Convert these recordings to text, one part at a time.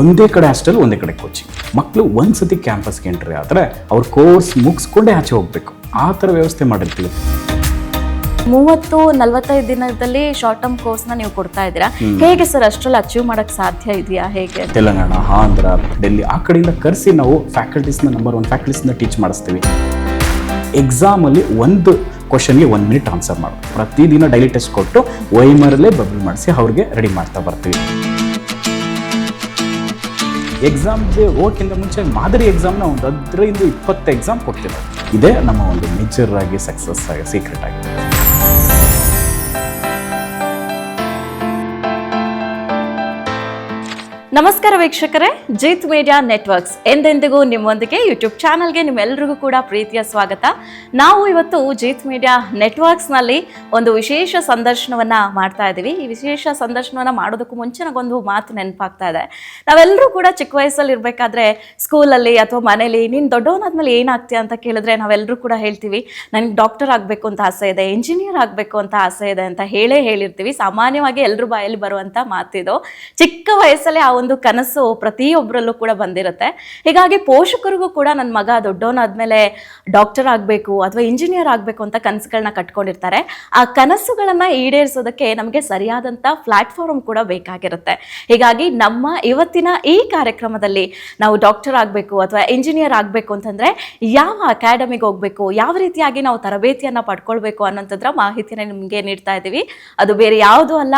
ಒಂದೇ ಕಡೆ ಹಾಸ್ಟೆಲ್ ಒಂದೇ ಕಡೆ ಕೋಚಿಂಗ್ ಮಕ್ಕಳು ಒಂದು ಸತಿ ಕ್ಯಾಂಪಸ್ಗೆ ಎಂಟ್ರಿ ಆದರೆ ಅವ್ರ ಕೋರ್ಸ್ ಮುಗಿಸ್ಕೊಂಡೇ ಆಚೆ ಹೋಗಬೇಕು. ಆ ಥರ ವ್ಯವಸ್ಥೆ ಮಾಡಿರ್ತೀವಿ. ಮೂವತ್ತು ನಲವತ್ತೈದು ದಿನದಲ್ಲಿ ಶಾರ್ಟ್ ಟರ್ಮ್ ಕೋರ್ಸ್ನ ನೀವು ಕೊಡ್ತಾ ಇದ್ದೀರಾ? ಹೇಗೆ ಸರ್ ಅಷ್ಟರಲ್ಲಿ ಅಚೀವ್ ಮಾಡಕ್ ಸಾಧ್ಯ ಇದೆಯಾ? ಹೇಗೆ? ತೆಲಂಗಾಣ ಆಂಧ್ರ ಡೆಲ್ಲಿ ಆ ಕಡೆಯಿಂದ ಕರೆಸಿ ನಾವು ಫ್ಯಾಕಲ್ಟೀಸ್ನ ನಂಬರ್ ಒನ್ ಫ್ಯಾಕಲ್ಟೀಸ್ನ ಟೀಚ್ ಮಾಡಿಸ್ತೀವಿ. ಎಕ್ಸಾಮಲ್ಲಿ ಒಂದು ಕ್ವಶನ್ಗೆ ಒಂದು ಮಿನಿಟ್ ಆನ್ಸರ್ ಮಾಡೋದು ಪ್ರತಿದಿನ ಡೈಲಿ ಟೆಸ್ಟ್ ಕೊಟ್ಟು ವೈಮರಲ್ಲೇ ಬಬಲ್ ಮಾಡಿಸಿ ಅವ್ರಿಗೆ ರೆಡಿ ಮಾಡ್ತಾ ಬರ್ತೀವಿ. ಎಕ್ಸಾಮ್ಗೆ ಹೋಗೋಕ್ಕಿಂತ ಮುಂಚೆ ಮಾದರಿ ಎಕ್ಸಾಮ್ನ ಒಂದು ಹದಿನೈದು ಇಪ್ಪತ್ತು ಎಕ್ಸಾಮ್ ಕೊಡ್ತೀವಿ ಇದೇ ನಮ್ಮ ಒಂದು ಮೇಜರ್ ಆಗಿ ಸಕ್ಸಸ್ ಸೀಕ್ರೆಟ್ ಆಗಿದೆ ನಮಸ್ಕಾರ ವೀಕ್ಷಕರೇ, ಜೀತ್ ಮೀಡಿಯಾ ನೆಟ್ವರ್ಕ್ಸ್ ಎಂದೆಂದಿಗೂ ನಿಮ್ಮೊಂದಿಗೆ ಯೂಟ್ಯೂಬ್ ಚಾನಲ್ಗೆ ನಿಮ್ಮೆಲ್ಲರಿಗೂ ಕೂಡ ಪ್ರೀತಿಯ ಸ್ವಾಗತ. ನಾವು ಇವತ್ತು ಜೀತ್ ಮೀಡಿಯಾ ನೆಟ್ವರ್ಕ್ಸ್ನಲ್ಲಿ ಒಂದು ವಿಶೇಷ ಸಂದರ್ಶನವನ್ನ ಮಾಡ್ತಾ ಇದ್ದೀವಿ. ಈ ವಿಶೇಷ ಸಂದರ್ಶನವನ್ನ ಮಾಡೋದಕ್ಕೂ ಮುಂಚೆ ನನಗೊಂದು ಮಾತು ನೆನಪಾಗ್ತಾ ಇದೆ. ನಾವೆಲ್ಲರೂ ಕೂಡ ಚಿಕ್ಕ ವಯಸ್ಸಲ್ಲಿ ಇರಬೇಕಾದ್ರೆ ಸ್ಕೂಲಲ್ಲಿ ಅಥವಾ ಮನೇಲಿ, ನೀನು ದೊಡ್ಡವನಾದ್ಮೇಲೆ ಏನಾಗ್ತೀಯ? ಅಂತ ಕೇಳಿದ್ರೆ ನಾವೆಲ್ಲರೂ ಕೂಡ ಹೇಳ್ತೀವಿ. ನನಗೆ ಡಾಕ್ಟರ್ ಆಗಬೇಕು ಅಂತ ಆಸೆ ಇದೆ, ಇಂಜಿನಿಯರ್ ಆಗಬೇಕು ಅಂತ ಆಸೆ ಇದೆ ಅಂತ ಹೇಳೇ ಹೇಳಿರ್ತೀವಿ. ಸಾಮಾನ್ಯವಾಗಿ ಎಲ್ಲರೂ ಬಾಯಲ್ಲಿ ಬರುವಂಥ ಮಾತಿದು. ಚಿಕ್ಕ ವಯಸ್ಸಲ್ಲೇ ಆ ಕನಸು ಪ್ರತಿಯೊಬ್ಬರಲ್ಲೂ ಕೂಡ ಬಂದಿರುತ್ತೆ. ಹೀಗಾಗಿ ಪೋಷಕರಿಗೂ ಕೂಡ ನನ್ನ ಮಗ ದೊಡ್ಡವನಾದ್ಮೇಲೆ ಡಾಕ್ಟರ್ ಆಗಬೇಕು ಅಥವಾ ಇಂಜಿನಿಯರ್ ಆಗಬೇಕು ಅಂತ ಕನಸುಗಳನ್ನ ಕಟ್ಕೊಂಡಿರ್ತಾರೆ. ಆ ಕನಸುಗಳನ್ನು ಈಡೇರಿಸೋದಕ್ಕೆ ನಮಗೆ ಸರಿಯಾದಂಥ ಪ್ಲಾಟ್ಫಾರ್ಮ್ ಕೂಡ ಬೇಕಾಗಿರುತ್ತೆ. ಹೀಗಾಗಿ ನಮ್ಮ ಇವತ್ತಿನ ಈ ಕಾರ್ಯಕ್ರಮದಲ್ಲಿ ನಾವು ಡಾಕ್ಟರ್ ಆಗಬೇಕು ಅಥವಾ ಇಂಜಿನಿಯರ್ ಆಗಬೇಕು ಅಂತಂದರೆ ಯಾವ ಅಕಾಡೆಮಿಗೆ ಹೋಗಬೇಕು, ಯಾವ ರೀತಿಯಾಗಿ ನಾವು ತರಬೇತಿಯನ್ನು ಪಡ್ಕೊಳ್ಬೇಕು ಅನ್ನೋಂಥದ್ರ ಮಾಹಿತಿನ ನಿಮಗೆ ನೀಡ್ತಾ ಇದ್ದೀವಿ ಅದು ಬೇರೆ ಯಾವುದೂ ಅಲ್ಲ.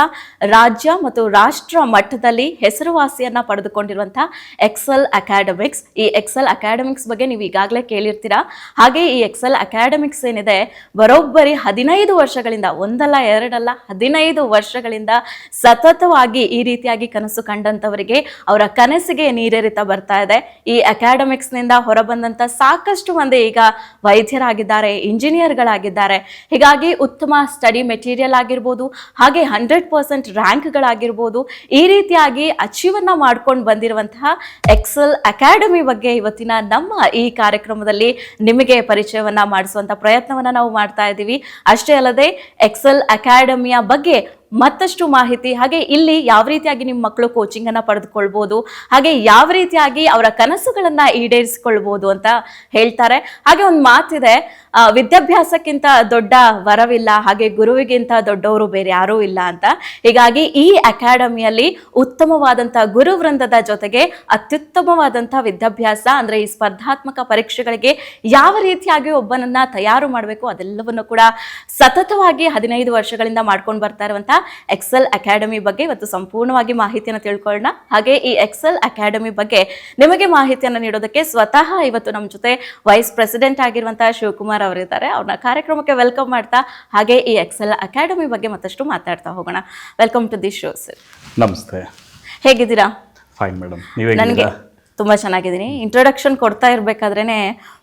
ರಾಜ್ಯ ಮತ್ತು ರಾಷ್ಟ್ರ ಮಟ್ಟದಲ್ಲಿ ಹೆಸರುವಾಸಿಯನ್ನ ಪಡೆದುಕೊಂಡಿರುವಂತಹ ಎಕ್ಸೆಲ್ ಅಕಾಡೆಮಿಕ್ಸ್ ಈ ಎಕ್ಸೆಲ್ ಅಕಾಡೆಮಿಕ್ಸ್ ಬಗ್ಗೆ ನೀವು ಈಗಾಗಲೇ ಕೇಳಿರ್ತೀರಾ? ಹಾಗೆ ಈ ಎಕ್ಸೆಲ್ ಅಕಾಡೆಮಿಕ್ಸ್ ಏನಿದೆ, ಬರೋಬ್ಬರಿ ಹದಿನೈದು ವರ್ಷಗಳಿಂದ, ಒಂದಲ್ಲ, ಎರಡಲ್ಲ, ಹದಿನೈದು ವರ್ಷಗಳಿಂದ ಸತತವಾಗಿ ಈ ರೀತಿಯಾಗಿ ಕನಸು ಕಂಡಂತವರಿಗೆ ಅವರ ಕನಸಿಗೆ ನೀರೇರಿತ ಬರ್ತಾ ಇದೆ. ಈ ಅಕಾಡೆಮಿಕ್ಸ್ನಿಂದ ಹೊರಬಂದಂತ ಸಾಕಷ್ಟು ಮಂದಿ ಈಗ ವೈದ್ಯರಾಗಿದ್ದಾರೆ, ಇಂಜಿನಿಯರ್ಗಳಾಗಿದ್ದಾರೆ. ಹೀಗಾಗಿ ಉತ್ತಮ ಸ್ಟಡಿ ಮೆಟೀರಿಯಲ್ ಆಗಿರ್ಬೋದು, ಹಾಗೆ ಹಂಡ್ರೆಡ್ ಪರ್ಸೆಂಟ್ ರ್ಯಾಂಕ್ಗಳಾಗಿರ್ಬೋದು, ಈ ರೀತಿಯಾಗಿ ಅಚೀವನ್ನ ಮಾಡ್ಕೊಂಡು ಬಂದಿರುವಂತಹ ಎಕ್ಸೆಲ್ ಅಕಾಡೆಮಿ ಬಗ್ಗೆ ಇವತ್ತಿನ ನಮ್ಮ ಈ ಕಾರ್ಯಕ್ರಮದಲ್ಲಿ ನಿಮಗೆ ಪರಿಚಯವನ್ನ ಮಾಡಿಸುವಂಥ ಪ್ರಯತ್ನವನ್ನು ನಾವು ಮಾಡ್ತಾ ಇದ್ದೀವಿ. ಅಷ್ಟೇ ಅಲ್ಲದೆ ಎಕ್ಸೆಲ್ ಅಕಾಡೆಮಿಯ ಬಗ್ಗೆ ಮತ್ತಷ್ಟು ಮಾಹಿತಿ, ಹಾಗೆ ಇಲ್ಲಿ ಯಾವ ರೀತಿಯಾಗಿ ನಿಮ್ಮ ಮಕ್ಕಳು ಕೋಚಿಂಗ್ ಅನ್ನ ಪಡೆದುಕೊಳ್ಬೋದು, ಹಾಗೆ ಯಾವ ರೀತಿಯಾಗಿ ಅವರ ಕನಸುಗಳನ್ನ ಈಡೇರಿಸ್ಕೊಳ್ಬೋದು ಅಂತ ಹೇಳ್ತಾರೆ. ಹಾಗೆ ಒಂದು ಮಾತಿದೆ ವಿದ್ಯಾಭ್ಯಾಸಕ್ಕಿಂತ ದೊಡ್ಡ ವರವಿಲ್ಲ, ಹಾಗೆ ಗುರುವಿಗಿಂತ ದೊಡ್ಡವರು ಬೇರೆ ಯಾರೂ ಇಲ್ಲ ಅಂತ. ಹೀಗಾಗಿ ಈ ಅಕಾಡೆಮಿಯಲ್ಲಿ ಉತ್ತಮವಾದಂತಹ ಗುರು ವೃಂದದ ಜೊತೆಗೆ ಅತ್ಯುತ್ತಮವಾದಂತಹ ವಿದ್ಯಾಭ್ಯಾಸ, ಅಂದ್ರೆ ಈ ಸ್ಪರ್ಧಾತ್ಮಕ ಪರೀಕ್ಷೆಗಳಿಗೆ ಯಾವ ರೀತಿಯಾಗಿ ಒಬ್ಬನನ್ನ ತಯಾರು ಮಾಡಬೇಕು ಅದೆಲ್ಲವನ್ನು ಕೂಡ ಸತತವಾಗಿ ಹದಿನೈದು ವರ್ಷಗಳಿಂದ ಮಾಡ್ಕೊಂಡು ಬರ್ತಾ ಇರುವಂತಹ ಎಕ್ಸೆಲ್ ಅಕಾಡೆಮಿ ಬಗ್ಗೆ ಇವತ್ತು ಸಂಪೂರ್ಣವಾಗಿ ಮಾಹಿತಿಯನ್ನು ತಿಳ್ಕೊಳ್ಳೋಣ. ಹಾಗೆ ಈ ಎಕ್ಸೆಲ್ ಅಕಾಡೆಮಿ ಬಗ್ಗೆ ನಿಮಗೆ ಮಾಹಿತಿಯನ್ನು ನೀಡೋದಕ್ಕೆ ಸ್ವತಃ ಇವತ್ತು ನಮ್ಮ ಜೊತೆ ವೈಸ್ ಪ್ರೆಸಿಡೆಂಟ್ ಆಗಿರುವಂತಹ ಶಿವಕುಮಾರ್ ಅವರಿದ್ದಾರೆ. ಅವ್ರನ್ನ ಕಾರ್ಯಕ್ರಮಕ್ಕೆ ವೆಲ್ಕಮ್ ಮಾಡ್ತಾ ಹಾಗೆ ಈ ಎಕ್ಸೆಲ್ ಅಕಾಡೆಮಿ ಬಗ್ಗೆ ಮತ್ತಷ್ಟು ಮಾತಾಡ್ತಾ ಹೋಗೋಣ. Welcome to the show sir ನಮಸ್ತೆ. ಹೇಗಿದ್ದೀರಾ? ಫೈನ್ ಮೇಡಮ್ ನನಗೆ ತುಂಬಾ ಚೆನ್ನಾಗಿದ್ದೀನಿ. ಇಂಟ್ರೊಡಕ್ಷನ್ ಕೊಡ್ತಾ ಇರ್ಬೇಕಾದ್ರೇನೆ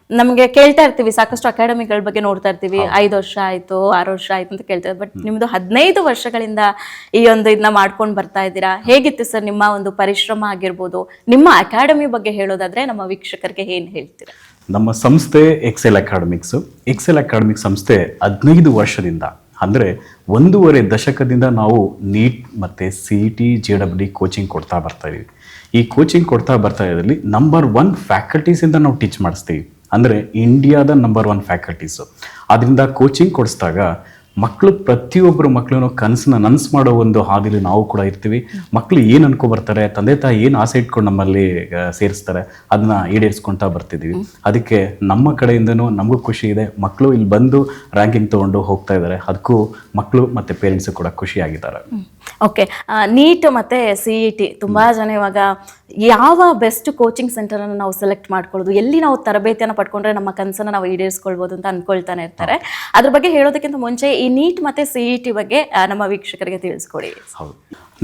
ನಮಗೆ ಕೇಳ್ತಾ ಇರ್ತೀವಿ ಸಾಕಷ್ಟು ಅಕಾಡೆಮಿಗಳ ಬಗ್ಗೆ ನೋಡ್ತಾ ಇರ್ತೀವಿ. ಐದು ವರ್ಷ ಆಯಿತು ಆರು ವರ್ಷ ಆಯಿತು ಅಂತ ಕೇಳ್ತಾರೆ ಬಟ್ ನಿಮ್ಮದು ಹದಿನೈದು ವರ್ಷಗಳಿಂದ ಈ ಒಂದು ಇದನ್ನ ಮಾಡ್ಕೊಂಡು ಬರ್ತಾ ಇದ್ದೀರಾ? ಹೇಗಿತ್ತು ಸರ್ ನಿಮ್ಮ ಒಂದು ಪರಿಶ್ರಮ ಆಗಿರ್ಬೋದು? ನಿಮ್ಮ ಅಕಾಡೆಮಿ ಬಗ್ಗೆ ಹೇಳೋದಾದ್ರೆ ನಮ್ಮ ವೀಕ್ಷಕರಿಗೆ ಏನು ಹೇಳ್ತೀರಾ? ನಮ್ಮ ಸಂಸ್ಥೆ ಎಕ್ಸೆಲ್ ಅಕಾಡೆಮಿಕ್ಸ್ ಎಕ್ಸೆಲ್ ಅಕಾಡೆಮಿಕ್ ಸಂಸ್ಥೆ ಹದಿನೈದು ವರ್ಷದಿಂದ ಅಂದರೆ ಒಂದೂವರೆ ದಶಕದಿಂದ ನಾವು ನೀಟ್ ಮತ್ತು C T J W coaching ಕೊಡ್ತಾ ಬರ್ತಾ ಇದ್ದೀವಿ ಈ ಕೋಚಿಂಗ್ ಕೊಡ್ತಾ ಬರ್ತಾ ಇದ್ರಲ್ಲಿ ನಂಬರ್ ಒನ್ ಫ್ಯಾಕಲ್ಟೀಸಿಂದ ನಾವು ಟೀಚ್ ಮಾಡಿಸ್ತೀವಿ. ಅಂದರೆ ಇಂಡಿಯಾದ ನಂಬರ್ ಒನ್ ಫ್ಯಾಕಲ್ಟೀಸು ಅದರಿಂದ ಕೋಚಿಂಗ್ ಕೊಡಿಸಿದಾಗ ಮಕ್ಕಳು ಪ್ರತಿಯೊಬ್ಬರು ಮಕ್ಕಳು ಕನಸನ್ನ ನನಸು ಮಾಡೋ ಒಂದು ಹಾದಿಲಿ ನಾವು ಕೂಡ ಇರ್ತೀವಿ. ಮಕ್ಕಳು ಏನು ಅನ್ಕೊ ಬರ್ತಾರೆ ತಂದೆ ತಾಯಿ ಏನು ಆಸೆ ಇಟ್ಕೊಂಡು ನಮ್ಮಲ್ಲಿ ಸೇರಿಸ್ತಾರೆ ಅದನ್ನ ಈಡೇರಿಸ್ಕೊಂತಾ ಬರ್ತಿದ್ದೀವಿ ಅದಕ್ಕೆ ನಮ್ಮ ಕಡೆಯಿಂದನೂ ನಮಗೂ ಖುಷಿ ಇದೆ. ಮಕ್ಕಳು ಇಲ್ಲಿ ಬಂದು ರ್ಯಾಂಕಿಂಗ್ ತಗೊಂಡು ಹೋಗ್ತಾ ಇದ್ದಾರೆ. ಅದಕ್ಕೂ ಮಕ್ಕಳು ಮತ್ತೆ ಪೇರೆಂಟ್ಸು ಕೂಡ ಖುಷಿಯಾಗಿದ್ದಾರೆ. ಓಕೆ ನೀಟ್ ಮತ್ತೆ ಸಿ ಇ ಟಿ ತುಂಬಾ ಜನ ಇವಾಗ ಯಾವ ಬೆಸ್ಟ್ ಕೋಚಿಂಗ್ ಸೆಂಟರ್ ಅನ್ನು ನಾವು ಸೆಲೆಕ್ಟ್ ಮಾಡ್ಕೊಳ್ಳೋದು ಎಲ್ಲಿ ನಾವು ತರಬೇತಿಯನ್ನು ಪಡ್ಕೊಂಡ್ರೆ ನಮ್ಮ ಕನಸನ್ನ ನಾವು ಈಡೇರಿಸ್ಕೊಳ್ಬೋದು ಅಂತ ಅನ್ಕೊಳ್ತಾನೆ ಇರ್ತಾರೆ. ಅದ್ರ ಬಗ್ಗೆ ಹೇಳೋದಕ್ಕಿಂತ ಮುಂಚೆ ಈ ನೀಟ್ ಮತ್ತೆ ಸಿ ಇ ಟಿ ಬಗ್ಗೆ ನಮ್ಮ ವೀಕ್ಷಕರಿಗೆ ತಿಳಿಸ್ಕೊಡಿ.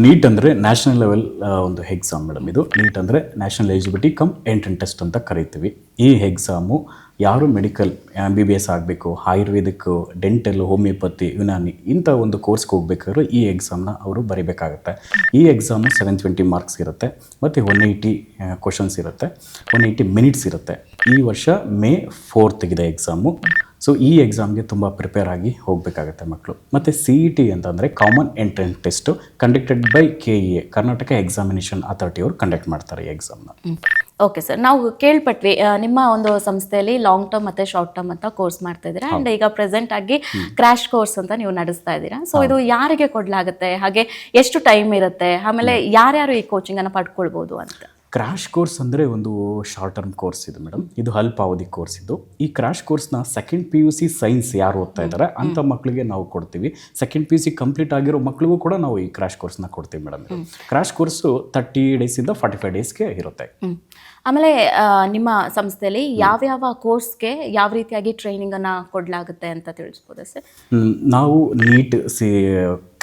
ನೀಟ್ ಅಂದರೆ ನ್ಯಾಷನಲ್ ಲೆವೆಲ್ ಒಂದು ಎಕ್ಸಾಮ್ ಮೇಡಮ್ ಇದು. ನೀಟ್ ಅಂದರೆ national eligibility cum entrance test ಅಂತ ಕರಿತೀವಿ. ಈ ಎಕ್ಸಾಮು ಯಾರು medical M B B S ಆಗಬೇಕು, ಆಯುರ್ವೇದಿಕ್, ಡೆಂಟಲ್, ಹೋಮಿಯೋಪತಿ, ಯುನಾನಿ ಇಂಥ ಒಂದು ಕೋರ್ಸ್ಗೆ ಹೋಗ್ಬೇಕಾದ್ರೆ ಈ ಎಕ್ಸಾಮ್ನ ಅವರು ಬರೀಬೇಕಾಗತ್ತೆ. ಈ ಎಕ್ಸಾಮು ಸೆವೆನ್ ಟ್ವೆಂಟಿ ಮಾರ್ಕ್ಸ್ ಇರುತ್ತೆ, ಮತ್ತು ಒನ್ ಏಯ್ಟಿ ಕ್ವಶನ್ಸ್ ಇರುತ್ತೆ, ಒನ್ ಏಯ್ಟಿ ಮಿನಿಟ್ಸ್ ಇರುತ್ತೆ. ಈ ವರ್ಷ ಮೇ ಫೋರ್ತ್ಗಿದೆ ಎಕ್ಸಾಮು. ಸೊ ಈ ಎಕ್ಸಾಮ್ಗೆ ತುಂಬ ಪ್ರಿಪೇರ್ ಆಗಿ ಹೋಗಬೇಕಾಗತ್ತೆ ಮಕ್ಕಳು ಮತ್ತು ಸಿ ಇ ಟಿ ಅಂತಂದರೆ common entrance test conducted by K E A Karnataka examination authority ಅವರು ಕಂಡಕ್ಟ್ ಮಾಡ್ತಾರೆ ಈ ಎಕ್ಸಾಮ್ನ ಓಕೆ ಸರ್ ನಾವು ಕೇಳ್ಪಟ್ವಿ ನಿಮ್ಮ ಒಂದು ಸಂಸ್ಥೆಯಲ್ಲಿ ಲಾಂಗ್ ಟರ್ಮ್ ಮತ್ತು ಶಾರ್ಟ್ ಟರ್ಮ್ ಅಂತ ಕೋರ್ಸ್ ಮಾಡ್ತಾ ಇದ್ದೀರಾ? ಆ್ಯಂಡ್ ಈಗ ಪ್ರೆಸೆಂಟ್ ಆಗಿ ಕ್ರ್ಯಾಶ್ ಕೋರ್ಸ್ ಅಂತ ನೀವು ನಡೆಸ್ತಾ ಇದ್ದೀರಾ? ಸೊ ಇದು ಯಾರಿಗೆ ಕೊಡಲಾಗುತ್ತೆ? ಹಾಗೆ ಎಷ್ಟು ಟೈಮ್ ಇರುತ್ತೆ? ಆಮೇಲೆ ಯಾರ್ಯಾರು ಈ ಕೋಚಿಂಗನ್ನು ಅನ್ನ ಪಡ್ಕೊಳ್ಬೋದು ಅಂತ? ಕ್ರಾಶ್ ಕೋರ್ಸ್ ಅಂದರೆ ಒಂದು ಶಾರ್ಟ್ ಟರ್ಮ್ ಕೋರ್ಸ್ ಇದು ಮೇಡಮ್ ಇದು ಅಲ್ಪಾವಧಿ ಕೋರ್ಸ್ ಇದು. ಈ ಕ್ರಾಶ್ ಕೋರ್ಸ್ನ second P U C science ಯಾರು ಓದ್ತಾ ಇದ್ದಾರೆ ಅಂಥ ಮಕ್ಕಳಿಗೆ ನಾವು ಕೊಡ್ತೀವಿ. Second P U C complete ಆಗಿರೋ ಮಕ್ಕಳಿಗೂ ಕೂಡ ನಾವು ಈ ಕ್ರಾಶ್ ಕೋರ್ಸ್ನ ಕೊಡ್ತೀವಿ ಮೇಡಮ್ ಕ್ರಾಶ್ ಕೋರ್ಸು ತರ್ಟಿ ಡೇಸಿಂದ ಫಾರ್ಟಿ ಫೈವ್ ಡೇಸ್ಗೆ ಇರುತ್ತೆ. ಆಮೇಲೆ ನಿಮ್ಮ ಸಂಸ್ಥೆಯಲ್ಲಿ ಯಾವ್ಯಾವ ಕೋರ್ಸ್ಗೆ ಯಾವ ರೀತಿಯಾಗಿ ಟ್ರೈನಿಂಗ್ ಅನ್ನ ಕೊಡಲಾಗುತ್ತೆ ಅಂತ ತಿಳಿಸ್ಬೋದಾ ಸರ್? ನಾವು ನೀಟ್ ಸಿ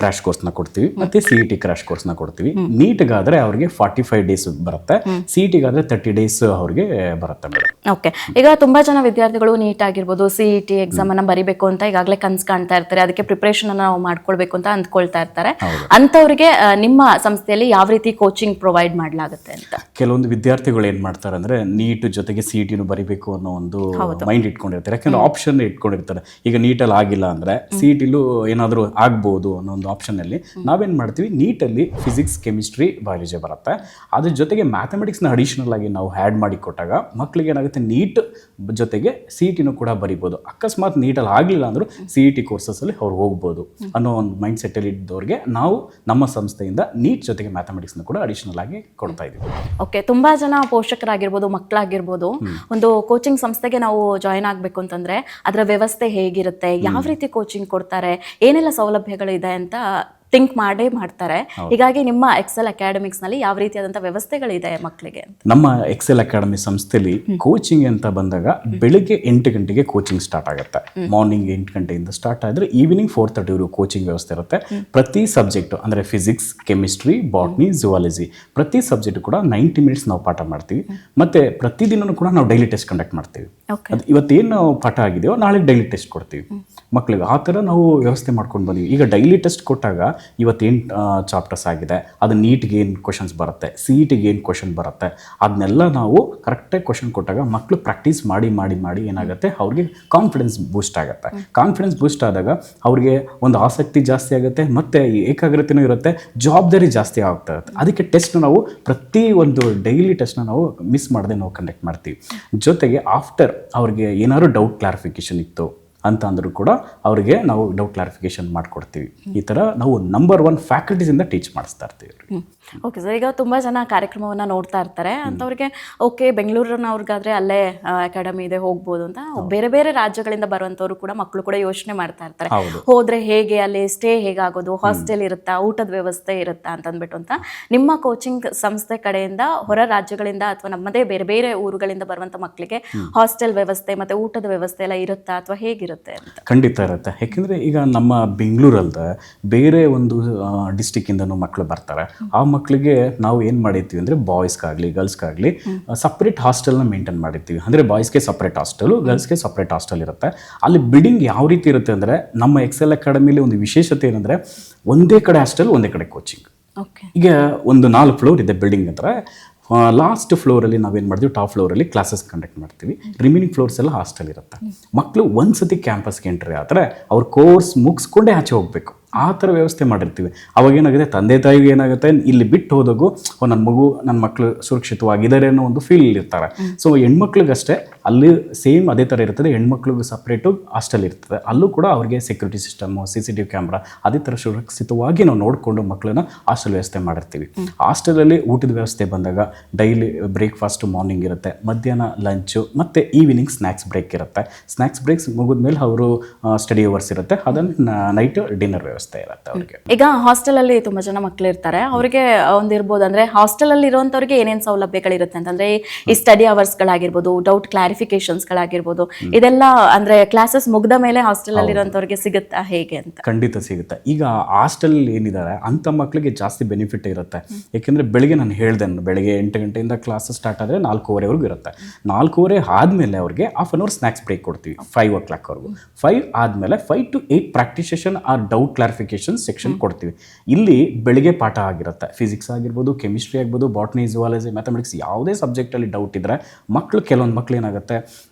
ಕ್ರಾಶ್ ಕೋರ್ಸ್ನ ಕೊಡ್ತೀವಿ ಮತ್ತೆ ಸಿ ಇ ಟಿ ಕ್ರಾಶ್ ಕೋರ್ಸ್ನ ಕೊಡ್ತೀವಿ. ನೀಟ್ಗಾದ್ರೆ ಅವ್ರಿಗೆ ಫಾರ್ಟಿ ಫೈವ್ ಡೇಸ್ ಬರುತ್ತೆ ಸಿ ಇ ಟಿಗಾದ್ರೆ ತರ್ಟಿ ಡೇಸ್ ಅವ್ರಿಗೆ ಬರುತ್ತೆ ಮೇಡಮ್. ಓಕೆ. ಈಗ ತುಂಬಾ ಜನ ವಿದ್ಯಾರ್ಥಿಗಳು ನೀಟ್ ಆಗಿರ್ಬೋದು ಸಿ ಇ ಟಿ ಎಕ್ಸಾಮ್ ಅನ್ನ ಬರಿಬೇಕು ಅಂತ ಈಗಾಗಲೇ ಕನ್ಸ್ ಕಾಣ್ತಾ ಇರ್ತಾರೆ ಅದಕ್ಕೆ ಪ್ರಿಪರೇಷನ್ ಅನ್ನ ನಾವು ಮಾಡ್ಕೊಳ್ಬೇಕು ಅಂತ ಅಂದ್ಕೊಳ್ತಾ ಇರ್ತಾರೆ. ಅಂತವ್ರಿಗೆ ನಿಮ್ಮ ಸಂಸ್ಥೆಯಲ್ಲಿ ಯಾವ ರೀತಿ ಕೋಚಿಂಗ್ ಪ್ರೊವೈಡ್ ಮಾಡಲಾಗುತ್ತೆ ಅಂತ? ಕೆಲವೊಂದು ವಿದ್ಯಾರ್ಥಿಗಳು ಏನ್ ಮಾಡ್ತಾರೆ ಅಂದರೆ ನೀಟ್ ಜೊತೆಗೆ ಸಿ ಟಿನು ಬರಿಬೇಕು ಅನ್ನೋ ಒಂದು ಮೈಂಡ್ ಇಟ್ಕೊಂಡಿರ್ತಾರೆ. ಯಾಕಂದ್ರೆ ಆಪ್ಷನ್ ಇಟ್ಕೊಂಡಿರ್ತಾರೆ. ಈಗ ನೀಟಲ್ಲಿ ಆಗಿಲ್ಲ ಅಂದರೆ ಸಿ ಟಿಲು ಏನಾದರೂ ಆಗ್ಬೋದು ಅನ್ನೋ ಒಂದು ಆಪ್ಷನಲ್ಲಿ ನಾವೇನು ಮಾಡ್ತೀವಿ? ನೀಟಲ್ಲಿ ಫಿಸಿಕ್ಸ್ ಕೆಮಿಸ್ಟ್ರಿ ಬಯಾಲಜಿ ಬರುತ್ತೆ. ಅದ್ರ ಜೊತೆಗೆ ಮ್ಯಾಥಮೆಟಿಕ್ಸ್ನ ಅಡಿಷನಲ್ ಆಗಿ ನಾವು ಆ್ಯಡ್ ಮಾಡಿ ಕೊಟ್ಟಾಗ ಮಕ್ಳಿಗೆ ಏನಾಗುತ್ತೆ? ನೀಟ್ ಜೊತೆಗೆ ಸಿ ಟಿನೂ ಕೂಡ ಬರಿಬೋದು. ಅಕಸ್ಮಾತ್ ನೀಟಲ್ಲಿ ಆಗಲಿಲ್ಲ ಅಂದರೂ ಸಿ ಇ ಟಿ ಕೋರ್ಸಸಲ್ಲಿ ಅವ್ರು ಹೋಗ್ಬೋದು ಅನ್ನೋ ಒಂದು ಮೈಂಡ್ ಸೆಟ್ಟಲ್ಲಿ ಇದ್ದವ್ರಿಗೆ ನಾವು ನಮ್ಮ ಸಂಸ್ಥೆಯಿಂದ ನೀಟ್ ಜೊತೆಗೆ ಮ್ಯಾಥಮೆಟಿಕ್ಸ್ನ ಕೂಡ ಅಡಿಷನಲ್ ಆಗಿ ಕೊಡ್ತಾ ಇದ್ದೀವಿ. ಓಕೆ ತುಂಬ ಜನ ಪೋಷಕರಾಗಿರ್ಬೋದು ಮಕ್ಕಳಾಗಿರ್ಬೋದು ಒಂದು ಕೋಚಿಂಗ್ ಸಂಸ್ಥೆಗೆ ನಾವು ಜಾಯಿನ್ ಆಗಬೇಕು ಅಂತಂದ್ರೆ ಅದರ ವ್ಯವಸ್ಥೆ ಹೇಗಿರುತ್ತೆ ಯಾವ ರೀತಿ ಕೋಚಿಂಗ್ ಕೊಡ್ತಾರೆ ಏನೆಲ್ಲ ಸೌಲಭ್ಯಗಳು ಇದೆ ಅಂತ ಥಿಂಕ್ ಮಾಡೇ ಮಾಡ್ತಾರೆ. ಹೀಗಾಗಿ ನಿಮ್ಮ ಎಕ್ಸೆಲ್ ಅಕಾಡೆಮಿಕ್ಸ್ನಲ್ಲಿ ಯಾವ ರೀತಿಯಾದಂಥ ವ್ಯವಸ್ಥೆಗಳಿದೆ ಮಕ್ಕಳಿಗೆ ನಮ್ಮ ಎಕ್ಸೆಲ್ ಅಕಾಡೆಮಿ ಸಂಸ್ಥೆಯಲ್ಲಿ ಕೋಚಿಂಗ್ ಅಂತ ಬಂದಾಗ ಬೆಳಿಗ್ಗೆ ಎಂಟು ಗಂಟೆಗೆ ಕೋಚಿಂಗ್ ಸ್ಟಾರ್ಟ್ ಆಗುತ್ತೆ. ಮಾರ್ನಿಂಗ್ ಎಂಟು ಗಂಟೆಯಿಂದ ಸ್ಟಾರ್ಟ್ ಆದರೆ ಈವ್ನಿಂಗ್ ಫೋರ್ ತರ್ಟಿವರೆಗೂ ಕೋಚಿಂಗ್ ವ್ಯವಸ್ಥೆ ಇರುತ್ತೆ. ಪ್ರತಿ ಸಬ್ಜೆಕ್ಟ್ ಅಂದರೆ ಫಿಸಿಕ್ಸ್ ಕೆಮಿಸ್ಟ್ರಿ ಬಾಟ್ನಿ ಜುವಾಲಜಿ ಪ್ರತಿ ಸಬ್ಜೆಕ್ಟ್ ಕೂಡ ನೈಂಟಿ ಮಿನಿಟ್ಸ್ ನಾವು ಪಾಠ ಮಾಡ್ತೀವಿ. ಮತ್ತೆ ಪ್ರತಿದಿನನೂ ಕೂಡ ನಾವು ಡೈಲಿ ಟೆಸ್ಟ್ ಕಂಡಕ್ಟ್ ಮಾಡ್ತೀವಿ. ಅದು ಇವತ್ತೇನು ಪಾಠ ಆಗಿದೆಯೋ ನಾಳೆ ಡೈಲಿ ಟೆಸ್ಟ್ ಕೊಡ್ತೀವಿ. ಮಕ್ಕಳಿಗೆ ಆ ಥರ ನಾವು ವ್ಯವಸ್ಥೆ ಮಾಡ್ಕೊಂಡು ಬಂದೀವಿ. ಈಗ ಡೈಲಿ ಟೆಸ್ಟ್ ಕೊಟ್ಟಾಗ ಇವತ್ತೇನು ಚಾಪ್ಟರ್ಸ್ ಆಗಿದೆ ಅದು ನೀಟ್ಗೆ ಏನು ಕ್ವಶನ್ಸ್ ಬರುತ್ತೆ ಸಿ ಇ ಟಿಗೆ ಏನು ಕ್ವಶನ್ ಬರುತ್ತೆ ಅದನ್ನೆಲ್ಲ ನಾವು ಕರೆಕ್ಟಾಗಿ ಕ್ವಶನ್ ಕೊಟ್ಟಾಗ ಮಕ್ಕಳು ಪ್ರಾಕ್ಟೀಸ್ ಮಾಡಿ ಮಾಡಿ ಮಾಡಿ ಏನಾಗುತ್ತೆ ಅವ್ರಿಗೆ ಕಾನ್ಫಿಡೆನ್ಸ್ ಬೂಸ್ಟ್ ಆಗುತ್ತೆ. ಕಾನ್ಫಿಡೆನ್ಸ್ ಬೂಸ್ಟ್ ಆದಾಗ ಅವ್ರಿಗೆ ಒಂದು ಆಸಕ್ತಿ ಜಾಸ್ತಿ ಆಗುತ್ತೆ ಮತ್ತು ಏಕಾಗ್ರತೆಯೂ ಇರುತ್ತೆ ಜವಾಬ್ದಾರಿ ಜಾಸ್ತಿ ಆಗ್ತಾ ಇರುತ್ತೆ. ಅದಕ್ಕೆ ಟೆಸ್ಟ್ ನಾವು ಪ್ರತಿ ಒಂದು ಡೈಲಿ ಟೆಸ್ಟ್ನ ನಾವು ಮಿಸ್ ಮಾಡದೆ ನಾವು ಕಂಡಕ್ಟ್ ಮಾಡ್ತೀವಿ. ಜೊತೆಗೆ ಆಫ್ಟರ್ ಅವ್ರಿಗೆ ಏನಾದ್ರು ಡೌಟ್ ಕ್ಲಾರಿಫಿಕೇಶನ್ ಇತ್ತು ಅಂತ ಅಂದರೂ ಕೂಡ ಅವರಿಗೆ ನಾವು ಡೌಟ್ ಕ್ಲಾರಿಫಿಕೇಶನ್ ಮಾಡಿಕೊಡ್ತೀವಿ. ಈ ಥರ ನಾವು ನಂಬರ್ ಒನ್ ಫ್ಯಾಕಲ್ಟೀಸಿಂದ ಟೀಚ್ ಮಾಡಿಸ್ತಾ ಇರ್ತೀವಿ ಓಕೆ ಸರ್ ಈಗ ತುಂಬ ಜನ ಕಾರ್ಯಕ್ರಮವನ್ನು ನೋಡ್ತಾ ಇರ್ತಾರೆ. ಅಂಥವ್ರಿಗೆ ಓಕೆ ಬೆಂಗಳೂರಿನವ್ರಿಗಾದ್ರೆ ಅಲ್ಲೇ ಅಕಾಡೆಮಿ ಇದೆ ಹೋಗ್ಬೋದು ಅಂತ ಬೇರೆ ಬೇರೆ ರಾಜ್ಯಗಳಿಂದ ಬರುವಂಥವ್ರು ಕೂಡ ಮಕ್ಕಳು ಕೂಡ ಯೋಚನೆ ಮಾಡ್ತಾ ಇರ್ತಾರೆ. ಹೌದು. ಹೋದ್ರೆ ಹೇಗೆ ಅಲ್ಲಿ ಸ್ಟೇ ಹೇಗಾಗೋದು ಹಾಸ್ಟೆಲ್ ಇರುತ್ತಾ ಊಟದ ವ್ಯವಸ್ಥೆ ಇರುತ್ತಾ ಅಂತ ಅಂದ್ಬಿಟ್ಟು ಅಂತ ನಿಮ್ಮ ಕೋಚಿಂಗ್ ಸಂಸ್ಥೆ ಕಡೆಯಿಂದ ಹೊರ ರಾಜ್ಯಗಳಿಂದ ಅಥವಾ ನಮ್ಮದೇ ಬೇರೆ ಬೇರೆ ಊರುಗಳಿಂದ ಬರುವಂಥ ಮಕ್ಕಳಿಗೆ ಹಾಸ್ಟೆಲ್ ವ್ಯವಸ್ಥೆ ಮತ್ತೆ ಊಟದ ವ್ಯವಸ್ಥೆ ಎಲ್ಲ ಇರುತ್ತಾ ಅಥವಾ ಹೇಗಿರುತ್ತೆ ಅಂತ? ಖಂಡಿತ ಇರುತ್ತೆ. ಯಾಕೆಂದರೆ ಈಗ ನಮ್ಮ ಬೆಂಗಳೂರಲ್ಲದೆ ಬೇರೆ ಒಂದು ಡಿಸ್ಟಿಕ್ಕಿಂದನೂ ಮಕ್ಕಳು ಬರ್ತಾರೆ. ಆ ಮಕ್ಕಳಿಗೆ ನಾವು ಏನು ಮಾಡಿರ್ತೀವಿ ಅಂದರೆ ಬಾಯ್ಸ್ಗಾಗಲಿ ಗರ್ಲ್ಸ್ಗಾಗಲಿ ಸಪ್ರೇಟ್ ಹಾಸ್ಟೆಲ್ನ ಮೇಂಟೈನ್ ಮಾಡಿರ್ತೀವಿ. ಅಂದರೆ ಬಾಯ್ಸ್ಗೆ ಸಪ್ರೇಟ್ ಹಾಸ್ಟೆಲು ಗರ್ಲ್ಸ್ಗೆ ಸಪ್ರೇಟ್ ಹಾಸ್ಟೆಲ್ ಇರುತ್ತೆ. ಅಲ್ಲಿ ಬಿಲ್ಡಿಂಗ್ ಯಾವ ರೀತಿ ಇರುತ್ತೆ ಅಂದರೆ ನಮ್ಮ ಎಕ್ಸೆಲ್ ಅಕಾಡೆಮಿಲಿ ಒಂದು ವಿಶೇಷತೆ ಏನಂದರೆ ಒಂದೇ ಕಡೆ ಹಾಸ್ಟೆಲ್ ಒಂದೇ ಕಡೆ ಕೋಚಿಂಗ್ ಓಕೆ ಈಗ ಒಂದು ನಾಲ್ಕು ಫ್ಲೋರ್ ಇದೆ ಬಿಲ್ಡಿಂಗ್ ಹತ್ರ. ಲಾಸ್ಟ್ ಫ್ಲೋರಲ್ಲಿ ನಾವೇನು ಮಾಡ್ತೀವಿ? ಟಾಪ್ ಫ್ಲೋರಲ್ಲಿ ಕ್ಲಾಸಸ್ ಕಂಡಕ್ಟ್ ಮಾಡ್ತೀವಿ. ರಿಮೈನಿಂಗ್ ಫ್ಲೋರ್ಸ್ ಎಲ್ಲ ಹಾಸ್ಟೆಲ್ ಇರುತ್ತೆ. ಮಕ್ಕಳು ಒಂದ್ಸತಿ ಕ್ಯಾಂಪಸ್ಗೆ ಎಂಟ್ರಿ ಆದರೆ ಅವ್ರ ಕೋರ್ಸ್ ಮುಗಿಸ್ಕೊಂಡೇ ಆಚೆ ಹೋಗಬೇಕು. ಆ ಥರ ವ್ಯವಸ್ಥೆ ಮಾಡಿರ್ತೀವಿ. ಅವಾಗ ಏನಾಗುತ್ತೆ? ತಂದೆ ತಾಯಿಗೆ ಏನಾಗುತ್ತೆ? ಇಲ್ಲಿ ಬಿಟ್ಟು ಹೋದಾಗೂ ನನ್ನ ಮಗು ನನ್ನ ಮಕ್ಕಳು ಸುರಕ್ಷಿತವಾಗಿದ್ದಾರೆ ಅನ್ನೋ ಒಂದು ಫೀಲ್ ಇರ್ತಾರೆ. ಸೊ ಹೆಣ್ಮಕ್ಳಿಗಷ್ಟೇ ಸೇಮ್ ಅದೇ ಥರ ಇರ್ತದೆ, ಹೆಣ್ಮಕ್ಳಿಗೂ ಸಪ್ರೇಟು ಹಾಸ್ಟೆಲ್ ಇರ್ತದೆ. ಅಲ್ಲೂ ಕೂಡ ಅವ್ರಿಗೆ security system C C T V camera ಅದೇ ಥರ ಸುರಕ್ಷಿತವಾಗಿ ನಾವು ನೋಡಿಕೊಂಡು ಮಕ್ಕಳನ್ನ ಹಾಸ್ಟೆಲ್ ವ್ಯವಸ್ಥೆ ಮಾಡಿರ್ತೀವಿ. ಹಾಸ್ಟೆಲಲ್ಲಿ ಊಟದ ವ್ಯವಸ್ಥೆ ಬಂದಾಗ ಡೈಲಿ ಬ್ರೇಕ್ಫಾಸ್ಟ್ ಮಾರ್ನಿಂಗ್ ಇರುತ್ತೆ, ಮಧ್ಯಾಹ್ನ ಲಂಚು ಮತ್ತು ಈವ್ನಿಂಗ್ ಸ್ನ್ಯಾಕ್ಸ್ ಬ್ರೇಕ್ ಇರುತ್ತೆ. ಸ್ನ್ಯಾಕ್ಸ್ ಬ್ರೇಕ್ಸ್ ಮುಗಿದ್ಮೇಲೆ ಅವರು ಸ್ಟಡಿ ಅವರ್ಸ್ ಇರುತ್ತೆ. ಅದನ್ನು ನೈಟ್ ಡಿನ್ನರ್ ವ್ಯವಸ್ಥೆ ಇರುತ್ತೆ ಅವರಿಗೆ. ಈಗ ಹಾಸ್ಟೆಲಲ್ಲಿ ತುಂಬ ಜನ ಮಕ್ಕಳು ಇರ್ತಾರೆ. ಅವರಿಗೆ ಒಂದಿರ್ಬೋದು ಅಂದ್ರೆ ಹಾಸ್ಟೆಲ್ ಅಲ್ಲಿ ಏನೇನು ಸೌಲಭ್ಯಗಳಿರುತ್ತೆ ಅಂತಂದರೆ ಈ- ಸ್ಟಡಿ ಅವರ್ಸ್ಗಳಾಗಿರ್ಬೋದು ಡೌಟ್ ಕ್ಲಾರಿಫಿಕೇಶನ್ಸ್ ಗಳಾಗಿರ್ಬೋದು. ಇದೆಲ್ಲ ಅಂದ್ರೆ ಕ್ಲಾಸಸ್ ಮುಗ್ದ ಮೇಲೆ ಹಾಸ್ಟೆಲ್ ಅಲ್ಲಿ ಇರುವಂತವ್ರಿಗೆ ಸಿಗುತ್ತಾ ಹೇಗೆ ಅಂತ? ಖಂಡಿತ ಸಿಗುತ್ತೆ. ಈಗ ಹಾಸ್ಟೆಲ್ ಏನಿದ್ದಾರೆ ಅಂಥ ಮಕ್ಕಳಿಗೆ ಜಾಸ್ತಿ ಬೆನಿಫಿಟ್ ಇರುತ್ತೆ. ಯಾಕೆಂದರೆ ಬೆಳಿಗ್ಗೆ ನಾನು ಹೇಳ್ದೆ ನಾನು ಬೆಳಿಗ್ಗೆ ಎಂಟು ಗಂಟೆಯಿಂದ ಕ್ಲಾಸಸ್ ಸ್ಟಾರ್ಟ್ ಆದರೆ ನಾಲ್ಕೂವರೆವರೆಗೂ ಇರುತ್ತೆ. ನಾಲ್ಕೂವರೆ ಆದಮೇಲೆ ಅವ್ರಿಗೆ half an hour snacks break ಕೊಡ್ತೀವಿ ಫೈವ್ ಓ ಕ್ಲಾಕ್ವರೆಗೂ ಫೈವ್ ಆದಮೇಲೆ five to eight practice session or doubt clarification section ಕೊಡ್ತೀವಿ. ಇಲ್ಲಿ ಬೆಳಿಗ್ಗೆ ಪಾಠ ಆಗಿರುತ್ತೆ. ಫಿಸಿಕ್ಸ್ ಆಗಿರ್ಬೋದು ಕೆಮಿಸ್ಟ್ರಿ ಆಗ್ಬೋದು ಬಾಟ್ನಿ ಜುವಾಲಜಿ ಮ್ಯಾಥಮೆಟಿಕ್ಸ್ ಯಾವುದೇ ಸಬ್ಜೆಕ್ಟಲ್ಲಿ ಡೌಟ್ ಇದ್ದರೆ ಮಕ್ಕಳು ಕೆಲವೊಂದು ಮಕ್ಕಳು ಏನಾಗುತ್ತೆ?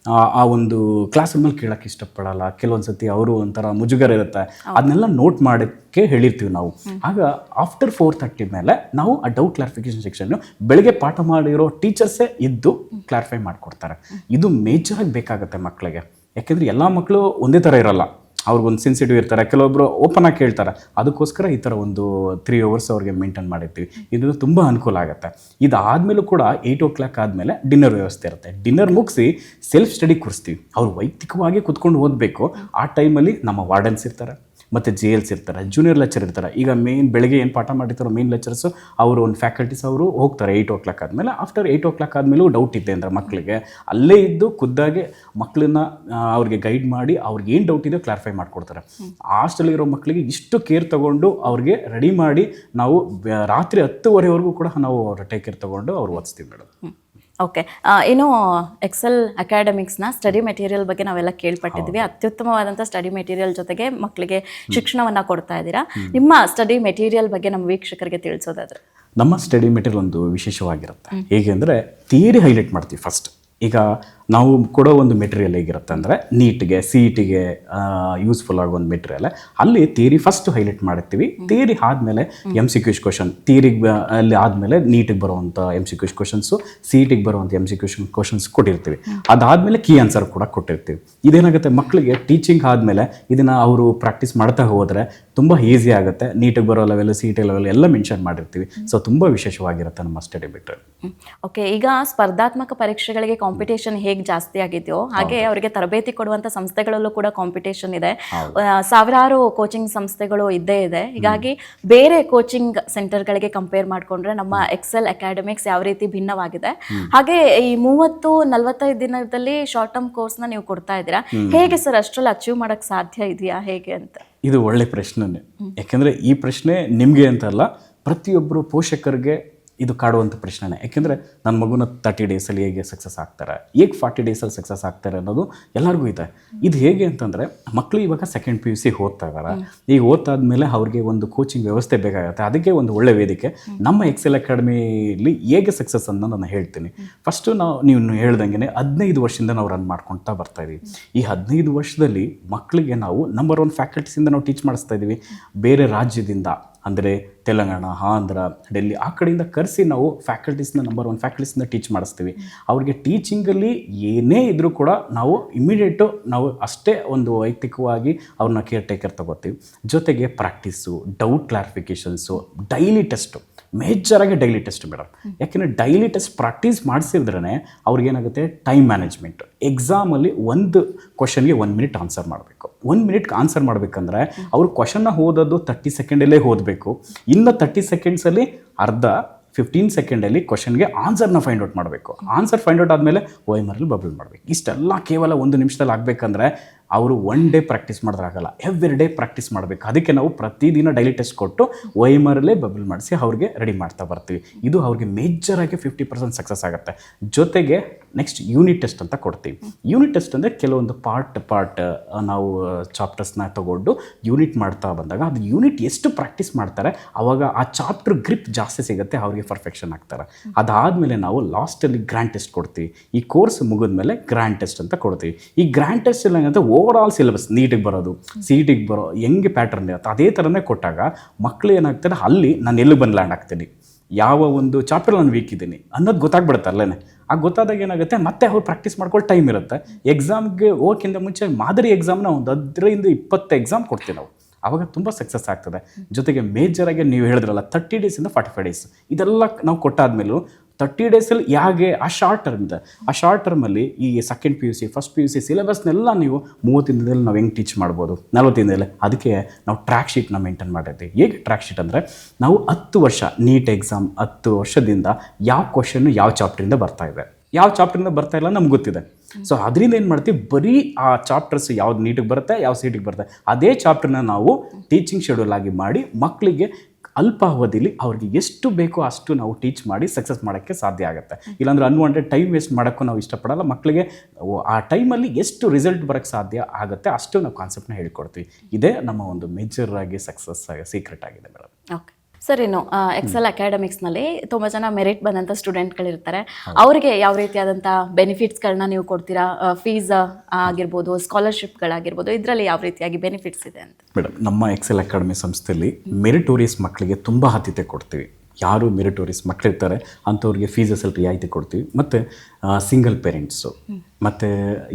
ಆ- ಆ ಒಂದು ಕ್ಲಾಸ್ ರೂಮಲ್ಲಿ ಕೇಳಕ್ಕೆ ಇಷ್ಟಪಡಲ್ಲ. ಕೆಲವೊಂದು ಸತಿ ಅವರು ಒಂಥರ ಮುಜುಗರ ಇರುತ್ತೆ. ಅದನ್ನೆಲ್ಲ ನೋಟ್ ಮಾಡೋಕ್ಕೆ ಹೇಳಿರ್ತೀವಿ ನಾವು. ಆಗ ಆಫ್ಟರ್ ಫೋರ್ ತರ್ಟಿ ಮೇಲೆ ನಾವು ಆ ಡೌಟ್ ಕ್ಲಾರಿಫಿಕೇಶನ್ ಸೆಕ್ಷನ್ ಬೆಳಿಗ್ಗೆ ಪಾಠ ಮಾಡಿರೋ ಟೀಚರ್ಸೇ ಇದ್ದು ಕ್ಲಾರಿಫೈ ಮಾಡಿಕೊಡ್ತಾರೆ. ಇದು ಮೇಜರಾಗಿ ಬೇಕಾಗುತ್ತೆ ಮಕ್ಕಳಿಗೆ ಯಾಕೆಂದರೆ ಎಲ್ಲ ಮಕ್ಕಳು ಒಂದೇ ಥರ ಇರಲ್ಲ. ಅವ್ರಿಗೊಂದು ಸೆನ್ಸಿಟಿವ್ ಇರ್ತಾರೆ. ಕೆಲವೊಬ್ಬರು ಓಪನ್ ಆಗಿ ಕೇಳ್ತಾರೆ. ಅದಕ್ಕೋಸ್ಕರ ಈ ಥರ ಒಂದು ತ್ರೀ ಅವರ್ಸ್ ಅವ್ರಿಗೆ ಮೇಂಟೈನ್ ಮಾಡಿರ್ತೀವಿ. ಇದರಿಂದ ತುಂಬ ಅನುಕೂಲ ಆಗುತ್ತೆ. ಇದಾದಮೇಲೂ ಕೂಡ ಏಯ್ಟ್ ಓ ಕ್ಲಾಕ್ ಆದಮೇಲೆ ಡಿನ್ನರ್ ವ್ಯವಸ್ಥೆ ಇರುತ್ತೆ. ಡಿನ್ನರ್ ಮುಗಿಸಿ ಸೆಲ್ಫ್ ಸ್ಟಡಿ ಕೂರಿಸ್ತೀವಿ. ಅವ್ರು ವೈಯಕ್ತಿಕವಾಗಿ ಕುತ್ಕೊಂಡು ಓದಬೇಕು. ಆ ಟೈಮಲ್ಲಿ ನಮ್ಮ ವಾರ್ಡನ್ಸ್ ಇರ್ತಾರೆ. ಮತ್ತು ಜೆ ಎಲ್ಸ್ ಇರ್ತಾರೆ ಜೂನಿಯರ್ ಲೆಕ್ಚರ್ ಇರ್ತಾರೆ. ಈಗ ಮೇನ್ ಬೆಳಗ್ಗೆ ಏನು ಪಾಠ ಮಾಡಿರ್ತಾರೋ ಮೇನ್ ಲೆಕ್ಚರ್ಸು ಅವರು ಒಂದು ಫ್ಯಾಕಲ್ಟೀಸ್ ಅವರು ಹೋಗ್ತಾರೆ ಏಯ್ಟ್ ಓ ಕ್ಲಾಕ್ ಆದಮೇಲೆ. ಆಫ್ಟರ್ ಏಯ್ಟ್ ಓ ಕ್ಲಾಕ್ ಆದಮೇಲೂ ಡೌಟ್ ಇದೆ ಅಂದರೆ ಮಕ್ಕಳಿಗೆ ಅಲ್ಲೇ ಇದ್ದು ಖುದ್ದಾಗೆ ಮಕ್ಕಳನ್ನ ಅವ್ರಿಗೆ ಗೈಡ್ ಮಾಡಿ ಅವ್ರಿಗೆ ಏನು ಡೌಟ್ ಇದೆಯೋ ಕ್ಲಾರಿಫೈ ಮಾಡಿಕೊಡ್ತಾರೆ. ಹಾಸ್ಟೆಲ್ ಇರೋ ಮಕ್ಕಳಿಗೆ ಇಷ್ಟು ಕೇರ್ ತಗೊಂಡು ಅವ್ರಿಗೆ ರೆಡಿ ಮಾಡಿ ನಾವು ರಾತ್ರಿ ಹತ್ತುವರೆವರೆಗೂ ಕೂಡ ನಾವು ಅವ್ರ ಟೇಕ್ ಕೇರ್ ತಗೊಂಡು ಅವ್ರು ಓದಿಸ್ತೀವಿ ಮೇಡಮ್. ಓಕೆ ಏನು ಎಕ್ಸೆಲ್ ಅಕಾಡೆಮಿಕ್ಸ್ನ ಸ್ಟಡಿ ಮೆಟೀರಿಯಲ್ ಬಗ್ಗೆ ನಾವೆಲ್ಲ ಕೇಳ್ಪಟ್ಟಿದ್ವಿ. ಅತ್ಯುತ್ತಮವಾದಂಥ ಸ್ಟಡಿ ಮೆಟೀರಿಯಲ್ ಜೊತೆಗೆ ಮಕ್ಕಳಿಗೆ ಶಿಕ್ಷಣವನ್ನು ಕೊಡ್ತಾ ಇದ್ದೀರಾ? ನಿಮ್ಮ ಸ್ಟಡಿ ಮೆಟೀರಿಯಲ್ ಬಗ್ಗೆ ನಮ್ಮ ವೀಕ್ಷಕರಿಗೆ ತಿಳಿಸೋದಾದ್ರೆ. ನಮ್ಮ ಸ್ಟಡಿ ಮೆಟೀರಿಯಲ್ ಒಂದು ವಿಶೇಷವಾಗಿರುತ್ತೆ. ಹೇಗೆ ಅಂದರೆ ಥಿಯರಿ ಹೈಲೈಟ್ ಮಾಡ್ತೀವಿ ಫಸ್ಟ್ ಈಗ ನಾವು ಕೊಡೋ ಒಂದು ಮೆಟೀರಿಯಲ್ ಹೇಗಿರುತ್ತೆ ಅಂದರೆ ನೀಟ್ಗೆ ಸಿ ಇಟಿಗೆ ಟಿಗೆ ಯೂಸ್ಫುಲ್ ಆಗೋ ಒಂದು ಮೆಟೀರಿಯಲ್ ಅಲ್ಲಿ ಥಿಯರಿ ಫಸ್ಟ್ ಹೈಲೈಟ್ ಮಾಡಿರ್ತೀವಿ ಥಿಯರಿ ಆದಮೇಲೆ ಎಂ ಸಿ ಕ್ಯೂಸ್ ಕ್ವಶನ್ ಥಿಯರಿಗೆ ಅಲ್ಲಿ ಆದಮೇಲೆ ನೀಟಿಗೆ ಬರುವಂಥ M C Qs questions C ಇಟಿಗೆ ಟಿಗೆ ಬರುವಂಥ ಎಂ ಸಿ ಕ್ಯೂಶನ್ ಕ್ವಶನ್ಸ್ ಕೊಟ್ಟಿರ್ತೀವಿ. ಅದಾದಮೇಲೆ ಕೀ ಆನ್ಸರ್ ಕೂಡ ಕೊಟ್ಟಿರ್ತೀವಿ. ಇದೇನಾಗುತ್ತೆ? ಮಕ್ಕಳಿಗೆ ಟೀಚಿಂಗ್ ಆದಮೇಲೆ ಇದನ್ನು ಅವರು ಪ್ರಾಕ್ಟೀಸ್ ಮಾಡ್ತಾ ಹೋದರೆ ತುಂಬ ಈಸಿ ಆಗುತ್ತೆ. ನೀಟಿಗೆ ಬರೋ ಲೆವೆಲ್ ಸಿ ಟಿ ಲೆವೆಲ್ ಎಲ್ಲ ಮೆನ್ಷನ್ ಮಾಡಿರ್ತೀವಿ. ಸೊ ತುಂಬ ವಿಶೇಷವಾಗಿರುತ್ತೆ ನಮ್ಮ ಸ್ಟಡಿ ಬಿಟ್ಟರೆ ಓಕೆ ಈಗ ಸ್ಪರ್ಧಾತ್ಮಕ ಪರೀಕ್ಷೆಗಳಿಗೆ ಕಾಂಪಿಟೇಷನ್ ಹೇಗೆ ಜಾಸ್ತಿ ಆಗಿದೆಯೋ ಹಾಗೆ ಅವರಿಗೆ ತರಬೇತಿ ಕೊಡುವಂತ ಸಂಸ್ಥೆಗಳಲ್ಲೂ ಕೂಡ ಕಾಂಪಿಟೇಷನ್ ಇದೆ. ಸಾವಿರಾರು ಕೋಚಿಂಗ್ ಸಂಸ್ಥೆಗಳು ಇದ್ದೇ ಇದೆ. ಹೀಗಾಗಿ ಬೇರೆ ಕೋಚಿಂಗ್ ಸೆಂಟರ್ಗಳಿಗೆ ಕಂಪೇರ್ ಮಾಡಿಕೊಂಡ್ರೆ ನಮ್ಮ ಎಕ್ಸೆಲ್ ಅಕಾಡೆಮಿಕ್ಸ್ ಯಾವ ರೀತಿ ಭಿನ್ನವಾಗಿದೆ. ಹಾಗೆ ಈ ಮೂವತ್ತು ನಲವತ್ತೈದು ದಿನದಲ್ಲಿ ಶಾರ್ಟ್ ಟರ್ಮ್ ಕೋರ್ಸ್ನ ನೀವು ಕೊಡ್ತಾ ಇದ್ದೀರಾ? ಹೇಗೆ ಸರ್ ಅಷ್ಟರಲ್ಲಿ ಅಚೀವ್ ಮಾಡಕ್ ಸಾಧ್ಯ ಇದೆಯಾ ಹೇಗೆ ಅಂತ? ಇದು ಒಳ್ಳೆ ಪ್ರಶ್ನೆನೇ. ಯಾಕೆಂದರೆ ಈ ಪ್ರಶ್ನೆ ನಿಮಗೆ ಅಂತಲ್ಲ ಪ್ರತಿಯೊಬ್ಬರು ಪೋಷಕರಿಗೆ ಇದು ಕಾಡುವಂಥ ಪ್ರಶ್ನೆನೇ. ಯಾಕೆಂದರೆ ನನ್ನ ಮಗುನ ತರ್ಟಿ ಡೇಸಲ್ಲಿ ಹೇಗೆ ಸಕ್ಸಸ್ ಆಗ್ತಾರೆ? ಹೇಗೆ ಫಾರ್ಟಿ ಡೇಸಲ್ಲಿ ಸಕ್ಸಸ್ ಆಗ್ತಾರೆ ಅನ್ನೋದು ಎಲ್ಲರಿಗೂ ಇದೆ. ಇದು ಹೇಗೆ ಅಂತಂದರೆ ಮಕ್ಕಳು ಇವಾಗ ಸೆಕೆಂಡ್ ಪಿ ಯು ಸಿ ಓದ್ತಾ ಇದ್ದಾರೆ ಈಗ ಓದ್ತಾದ್ಮೇಲೆ ಅವ್ರಿಗೆ ಒಂದು ಕೋಚಿಂಗ್ ವ್ಯವಸ್ಥೆ ಬೇಕಾಗುತ್ತೆ. ಅದಕ್ಕೆ ಒಂದು ಒಳ್ಳೆ ವೇದಿಕೆ. ನಮ್ಮ ಎಕ್ಸೆಲ್ ಅಕಾಡೆಮಿಲಿ ಹೇಗೆ ಸಕ್ಸಸ್ ಅನ್ನೋ ನಾನು ಹೇಳ್ತೀನಿ. ಫಸ್ಟು ನಾವು ನೀವು ಹೇಳ್ದಂಗೆ ಹದಿನೈದು ವರ್ಷದಿಂದ ನಾವು ರನ್ ಮಾಡ್ಕೊಳ್ತಾ ಬರ್ತಾ ಇದ್ದೀವಿ ಈ ಹದಿನೈದು ವರ್ಷದಲ್ಲಿ ಮಕ್ಕಳಿಗೆ ನಾವು ನಂಬರ್ ಒನ್ ಫ್ಯಾಕಲ್ಟೀಸಿಂದ ನಾವು ಟೀಚ್ ಮಾಡಿಸ್ತಾ ಇದ್ದೀವಿ ಬೇರೆ ರಾಜ್ಯದಿಂದ. ಅಂದರೆ ತೆಲಂಗಾಣ, ಆಂಧ್ರ, ಡೆಲ್ಲಿ ಆ ಕಡೆಯಿಂದ ಕರೆಸಿ ನಾವು ಫ್ಯಾಕಲ್ಟೀಸ್ನ ನಂಬರ್ ಒನ್ ಫ್ಯಾಕಲ್ಟೀಸ್ನ ಟೀಚ್ ಮಾಡಿಸ್ತೀವಿ. ಅವ್ರಿಗೆ ಟೀಚಿಂಗಲ್ಲಿ ಏನೇ ಇದ್ದರೂ ಕೂಡ ನಾವು ಇಮಿಡಿಯೇಟು ನಾವು ಅಷ್ಟೇ ಒಂದು ವೈಯಕ್ತಿಕವಾಗಿ ಅವ್ರನ್ನ ಕೇರ್ ಟೇಕರ್ ತಗೋತೀವಿ. ಜೊತೆಗೆ practice doubt clarifications daily test ಮೇಜರಾಗಿ daily test madam. ಯಾಕೆಂದರೆ ಡೈಲಿ ಟೆಸ್ಟ್ ಪ್ರಾಕ್ಟೀಸ್ ಮಾಡಿಸಿದ್ರೆ ಅವ್ರಿಗೇನಾಗುತ್ತೆ ಟೈಮ್ ಮ್ಯಾನೇಜ್ಮೆಂಟ್ ಎಕ್ಸಾಮಲ್ಲಿ ಒಂದು ಕ್ವಶನ್ಗೆ ಒಂದು ಮಿನಿಟ್ ಆನ್ಸರ್ ಮಾಡಬೇಕು. ಒಂದು ಮಿನಿಟ್ಗೆ ಆನ್ಸರ್ ಮಾಡಬೇಕಂದ್ರೆ ಅವ್ರು ಕ್ವಶನ್ನ ಓದೋದು ತರ್ಟಿ ಸೆಕೆಂಡಲ್ಲೇ ಓದಬೇಕು. ಇನ್ನು ತರ್ಟಿ ಸೆಕೆಂಡ್ಸಲ್ಲಿ ಅರ್ಧ ಫಿಫ್ಟೀನ್ ಸೆಕೆಂಡಲ್ಲಿ ಕ್ವಶನ್ಗೆ ಆನ್ಸರ್ನ ಫೈಂಡ್ ಔಟ್ ಮಾಡಬೇಕು. ಆನ್ಸರ್ ಫೈಂಡ್ ಔಟ್ ಆದಮೇಲೆ, ಓ ಎಂ ಆರಲ್ಲಿ ಬಬಲ್ ಮಾಡಬೇಕು. ಇಷ್ಟೆಲ್ಲ ಕೇವಲ ಒಂದು ನಿಮಿಷದಲ್ಲಿ ಆಗಬೇಕಂದ್ರೆ ಅವರು ಒನ್ ಡೇ ಪ್ರಾಕ್ಟೀಸ್ ಮಾಡಿದ್ರಾಗಲ್ಲ ಎವ್ರಿ ಡೇ ಪ್ರಾಕ್ಟೀಸ್ ಮಾಡಬೇಕು. ಅದಕ್ಕೆ ನಾವು ಪ್ರತಿದಿನ ಡೈಲಿ ಟೆಸ್ಟ್ ಕೊಟ್ಟು ವೈಮರಲ್ಲೇ ಬಬಲ್ ಮಾಡಿಸಿ ಅವ್ರಿಗೆ ರೆಡಿ ಮಾಡ್ತಾ ಬರ್ತೀವಿ. ಇದು ಅವ್ರಿಗೆ ಮೇಜರಾಗಿ ಫಿಫ್ಟಿ ಪರ್ಸೆಂಟ್ ಸಕ್ಸಸ್ ಆಗುತ್ತೆ. ಜೊತೆಗೆ ನೆಕ್ಸ್ಟ್ ಯೂನಿಟ್ ಟೆಸ್ಟ್ ಅಂತ ಕೊಡ್ತೀವಿ. ಯೂನಿಟ್ ಟೆಸ್ಟ್ ಅಂದರೆ ಕೆಲವೊಂದು ಪಾರ್ಟ್ ಪಾರ್ಟ್ ನಾವು ಚಾಪ್ಟರ್ಸ್ನ ತಗೊಂಡು ಯೂನಿಟ್ ಮಾಡ್ತಾ ಬಂದಾಗ ಅದು ಯೂನಿಟ್ ಎಷ್ಟು ಪ್ರಾಕ್ಟೀಸ್ ಮಾಡ್ತಾರೆ ಆವಾಗ ಆ ಚಾಪ್ಟರ್ ಗ್ರಿಪ್ ಜಾಸ್ತಿ ಸಿಗುತ್ತೆ, ಅವ್ರಿಗೆ ಪರ್ಫೆಕ್ಷನ್ ಆಗ್ತಾರೆ. ಅದಾದಮೇಲೆ ನಾವು ಲಾಸ್ಟಲ್ಲಿ ಗ್ರ್ಯಾಂಡ್ ಟೆಸ್ಟ್ ಕೊಡ್ತೀವಿ. ಈ ಕೋರ್ಸ್ ಮುಗಿದ್ಮೇಲೆ ಗ್ರ್ಯಾಂಡ್ ಟೆಸ್ಟ್ ಅಂತ ಕೊಡ್ತೀವಿ. ಈ ಗ್ರ್ಯಾಂಡ್ ಟೆಸ್ಟ್ ಎಲ್ಲ ಓವರ್ ಆಲ್ ಸಿಲೆಬಸ್ ನೀಟಿಗೆ ಬರೋದು ಸಿ ಟಿಗೆ ಬರೋ, ಹೆಂಗೆ ಪ್ಯಾಟರ್ನ್ ಇರುತ್ತೆ ಅದೇ ಥರನೇ ಕೊಟ್ಟಾಗ ಮಕ್ಕಳು ಏನಾಗ್ತಾರೆ ಅಲ್ಲಿ ನಾನು ಎಲ್ಲಿ ಬಂದು ಲ್ಯಾಂಡ್ ಆಗ್ತೀನಿ ಯಾವ ಒಂದು ಚಾಪ್ಟರ್ ನಾನು ವೀಕ್ ಇದ್ದೀನಿ ಅನ್ನೋದು ಗೊತ್ತಾಗ್ಬಿಡುತ್ತೆ ಅಲ್ಲೇ ಆ ಗೊತ್ತಾದಾಗ ಏನಾಗುತ್ತೆ, ಮತ್ತೆ ಅವ್ರು ಪ್ರಾಕ್ಟೀಸ್ ಮಾಡ್ಕೊಳ್ಳೋ ಟೈಮ್ ಇರುತ್ತೆ. ಎಕ್ಸಾಮ್ಗೆ ಹೋಗೋಕ್ಕಿಂತ ಮುಂಚೆ ಮಾದರಿ ಎಕ್ಸಾಮ್ನ ಒಂದು ಅದರಿಂದ ಇಪ್ಪತ್ತು ಎಕ್ಸಾಮ್ ಕೊಡ್ತೀವಿ ನಾವು. ಆವಾಗ ತುಂಬ ಸಕ್ಸಸ್ ಆಗ್ತದೆ. ಜೊತೆಗೆ ಮೇಜರಾಗಿ ನೀವು ಹೇಳಿದ್ರಲ್ಲ ತರ್ಟಿ ಡೇಸಿಂದ ಫಾರ್ಟಿ ಫೈವ್ ಡೇಸ್ ಇದೆಲ್ಲ ನಾವು ಕೊಟ್ಟಾದ್ಮೇಲೂ ತರ್ಟಿ ಡೇಸಲ್ಲಿ ಹೇಗೆ ಆ ಶಾರ್ಟ್ ಟರ್ಮ್ ಇದೆ ಆ ಶಾರ್ಟ್ ಟರ್ಮಲ್ಲಿ ಈ second P U C first P U C ಸಿಲೆಬಸ್ನೆಲ್ಲ ನೀವು ಮೂವತ್ತು ದಿನದಲ್ಲಿ ನಾವು ಹೆಂಗೆ ಟೀಚ್ ಮಾಡ್ಬೋದು? ನಲ್ವತ್ತು ದಿನದಲ್ಲಿ. ಅದಕ್ಕೆ ನಾವು ಟ್ರ್ಯಾಕ್ ಶೀಟ್ನ ಮೇಂಟೈನ್ ಮಾಡಿರ್ತೀವಿ ಹೇಗೆ ಟ್ರ್ಯಾಕ್ ಶೀಟ್ ಅಂದರೆ ನಾವು ಹತ್ತು ವರ್ಷ ನೀಟ್ ಎಕ್ಸಾಮ್ ಹತ್ತು ವರ್ಷದಿಂದ ಯಾವ ಕ್ವಶನ್ನು ಯಾವ ಚಾಪ್ಟರಿಂದ ಬರ್ತಾ ಇದೆ. ಯಾವ ಚಾಪ್ಟರಿಂದ ಬರ್ತಾ ಇಲ್ಲ ನಮ್ಗೆ ಗೊತ್ತಿದೆ. ಸೊ ಅದರಿಂದ ಏನು ಮಾಡ್ತೀವಿ? ಬರೀ ಆ ಚಾಪ್ಟರ್ಸ್ ಯಾವ್ದು ನೀಟಿಗೆ ಬರುತ್ತೆ ಯಾವ ಸೀಟಿಗೆ ಬರುತ್ತೆ. ಅದೇ ಚಾಪ್ಟರ್ನ ನಾವು ಟೀಚಿಂಗ್ ಶೆಡ್ಯೂಲ್ ಆಗಿ ಮಾಡಿ ಮಕ್ಕಳಿಗೆ ಅಲ್ಪಾವಧಿಲಿ ಅವ್ರಿಗೆ ಎಷ್ಟು ಬೇಕೋ ಅಷ್ಟು ನಾವು ಟೀಚ್ ಮಾಡಿ ಸಕ್ಸಸ್ ಮಾಡೋಕ್ಕೆ ಸಾಧ್ಯ ಆಗುತ್ತೆ. ಇಲ್ಲಾಂದ್ರೆ ಅನ್ವಾಂಟೆಡ್ ಟೈಮ್ ವೇಸ್ಟ್ ಮಾಡೋಕ್ಕೂ ನಾವು ಇಷ್ಟಪಡಲ್ಲ. ಮಕ್ಕಳಿಗೆ ಆ ಟೈಮಲ್ಲಿ ಎಷ್ಟು ರಿಸಲ್ಟ್ ಬರೋಕ್ಕೆ ಸಾಧ್ಯ ಆಗುತ್ತೆ ಅಷ್ಟು ನಾವು ಕಾನ್ಸೆಪ್ಟ್ನ ಹೇಳ್ಕೊಡ್ತೀವಿ. ಇದೇ ನಮ್ಮ ಒಂದು ಮೇಜರ್ ಆಗಿ ಸಕ್ಸಸ್ ಸೀಕ್ರೆಟ್ ಆಗಿದೆ ಮೇಡಮ್ ಓಕೆ ಸರ್ ಏನು ಎಕ್ಸೆಲ್ ಅಕಾಡೆಮಿಕ್ಸ್ನಲ್ಲಿ ತುಂಬ ಜನ ಮೆರಿಟ್ ಬಂದಂಥ ಸ್ಟೂಡೆಂಟ್ಗಳಿರ್ತಾರೆ ಅವರಿಗೆ ಯಾವ ರೀತಿಯಾದಂಥ ಬೆನಿಫಿಟ್ಸ್ಗಳನ್ನ ನೀವು ಕೊಡ್ತೀರಾ? ಫೀಸ್ ಆಗಿರ್ಬೋದು ಸ್ಕಾಲರ್ಶಿಪ್ಗಳಾಗಿರ್ಬೋದು ಇದರಲ್ಲಿ ಯಾವ ರೀತಿಯಾಗಿ ಬೆನಿಫಿಟ್ಸ್ ಇದೆ ಅಂತ? ಮೇಡಮ್ ನಮ್ಮ ಎಕ್ಸೆಲ್ ಅಕಾಡೆಮಿ ಸಂಸ್ಥೆಯಲ್ಲಿ ಮೆರಿಟೋರಿಯಸ್ ಮಕ್ಕಳಿಗೆ ತುಂಬ ಆದ್ಯತೆ ಕೊಡ್ತೀವಿ. ಯಾರು ಮೆರಿಟೋರಿಯಸ್ ಮಕ್ಕಳಿರ್ತಾರೆ ಅಂಥವ್ರಿಗೆ ಫೀಸಸಲ್ಲಿ ರಿಯಾಯಿತಿ ಕೊಡ್ತೀವಿ. ಮತ್ತು ಸಿಂಗಲ್ ಪೇರೆಂಟ್ಸು ಮತ್ತು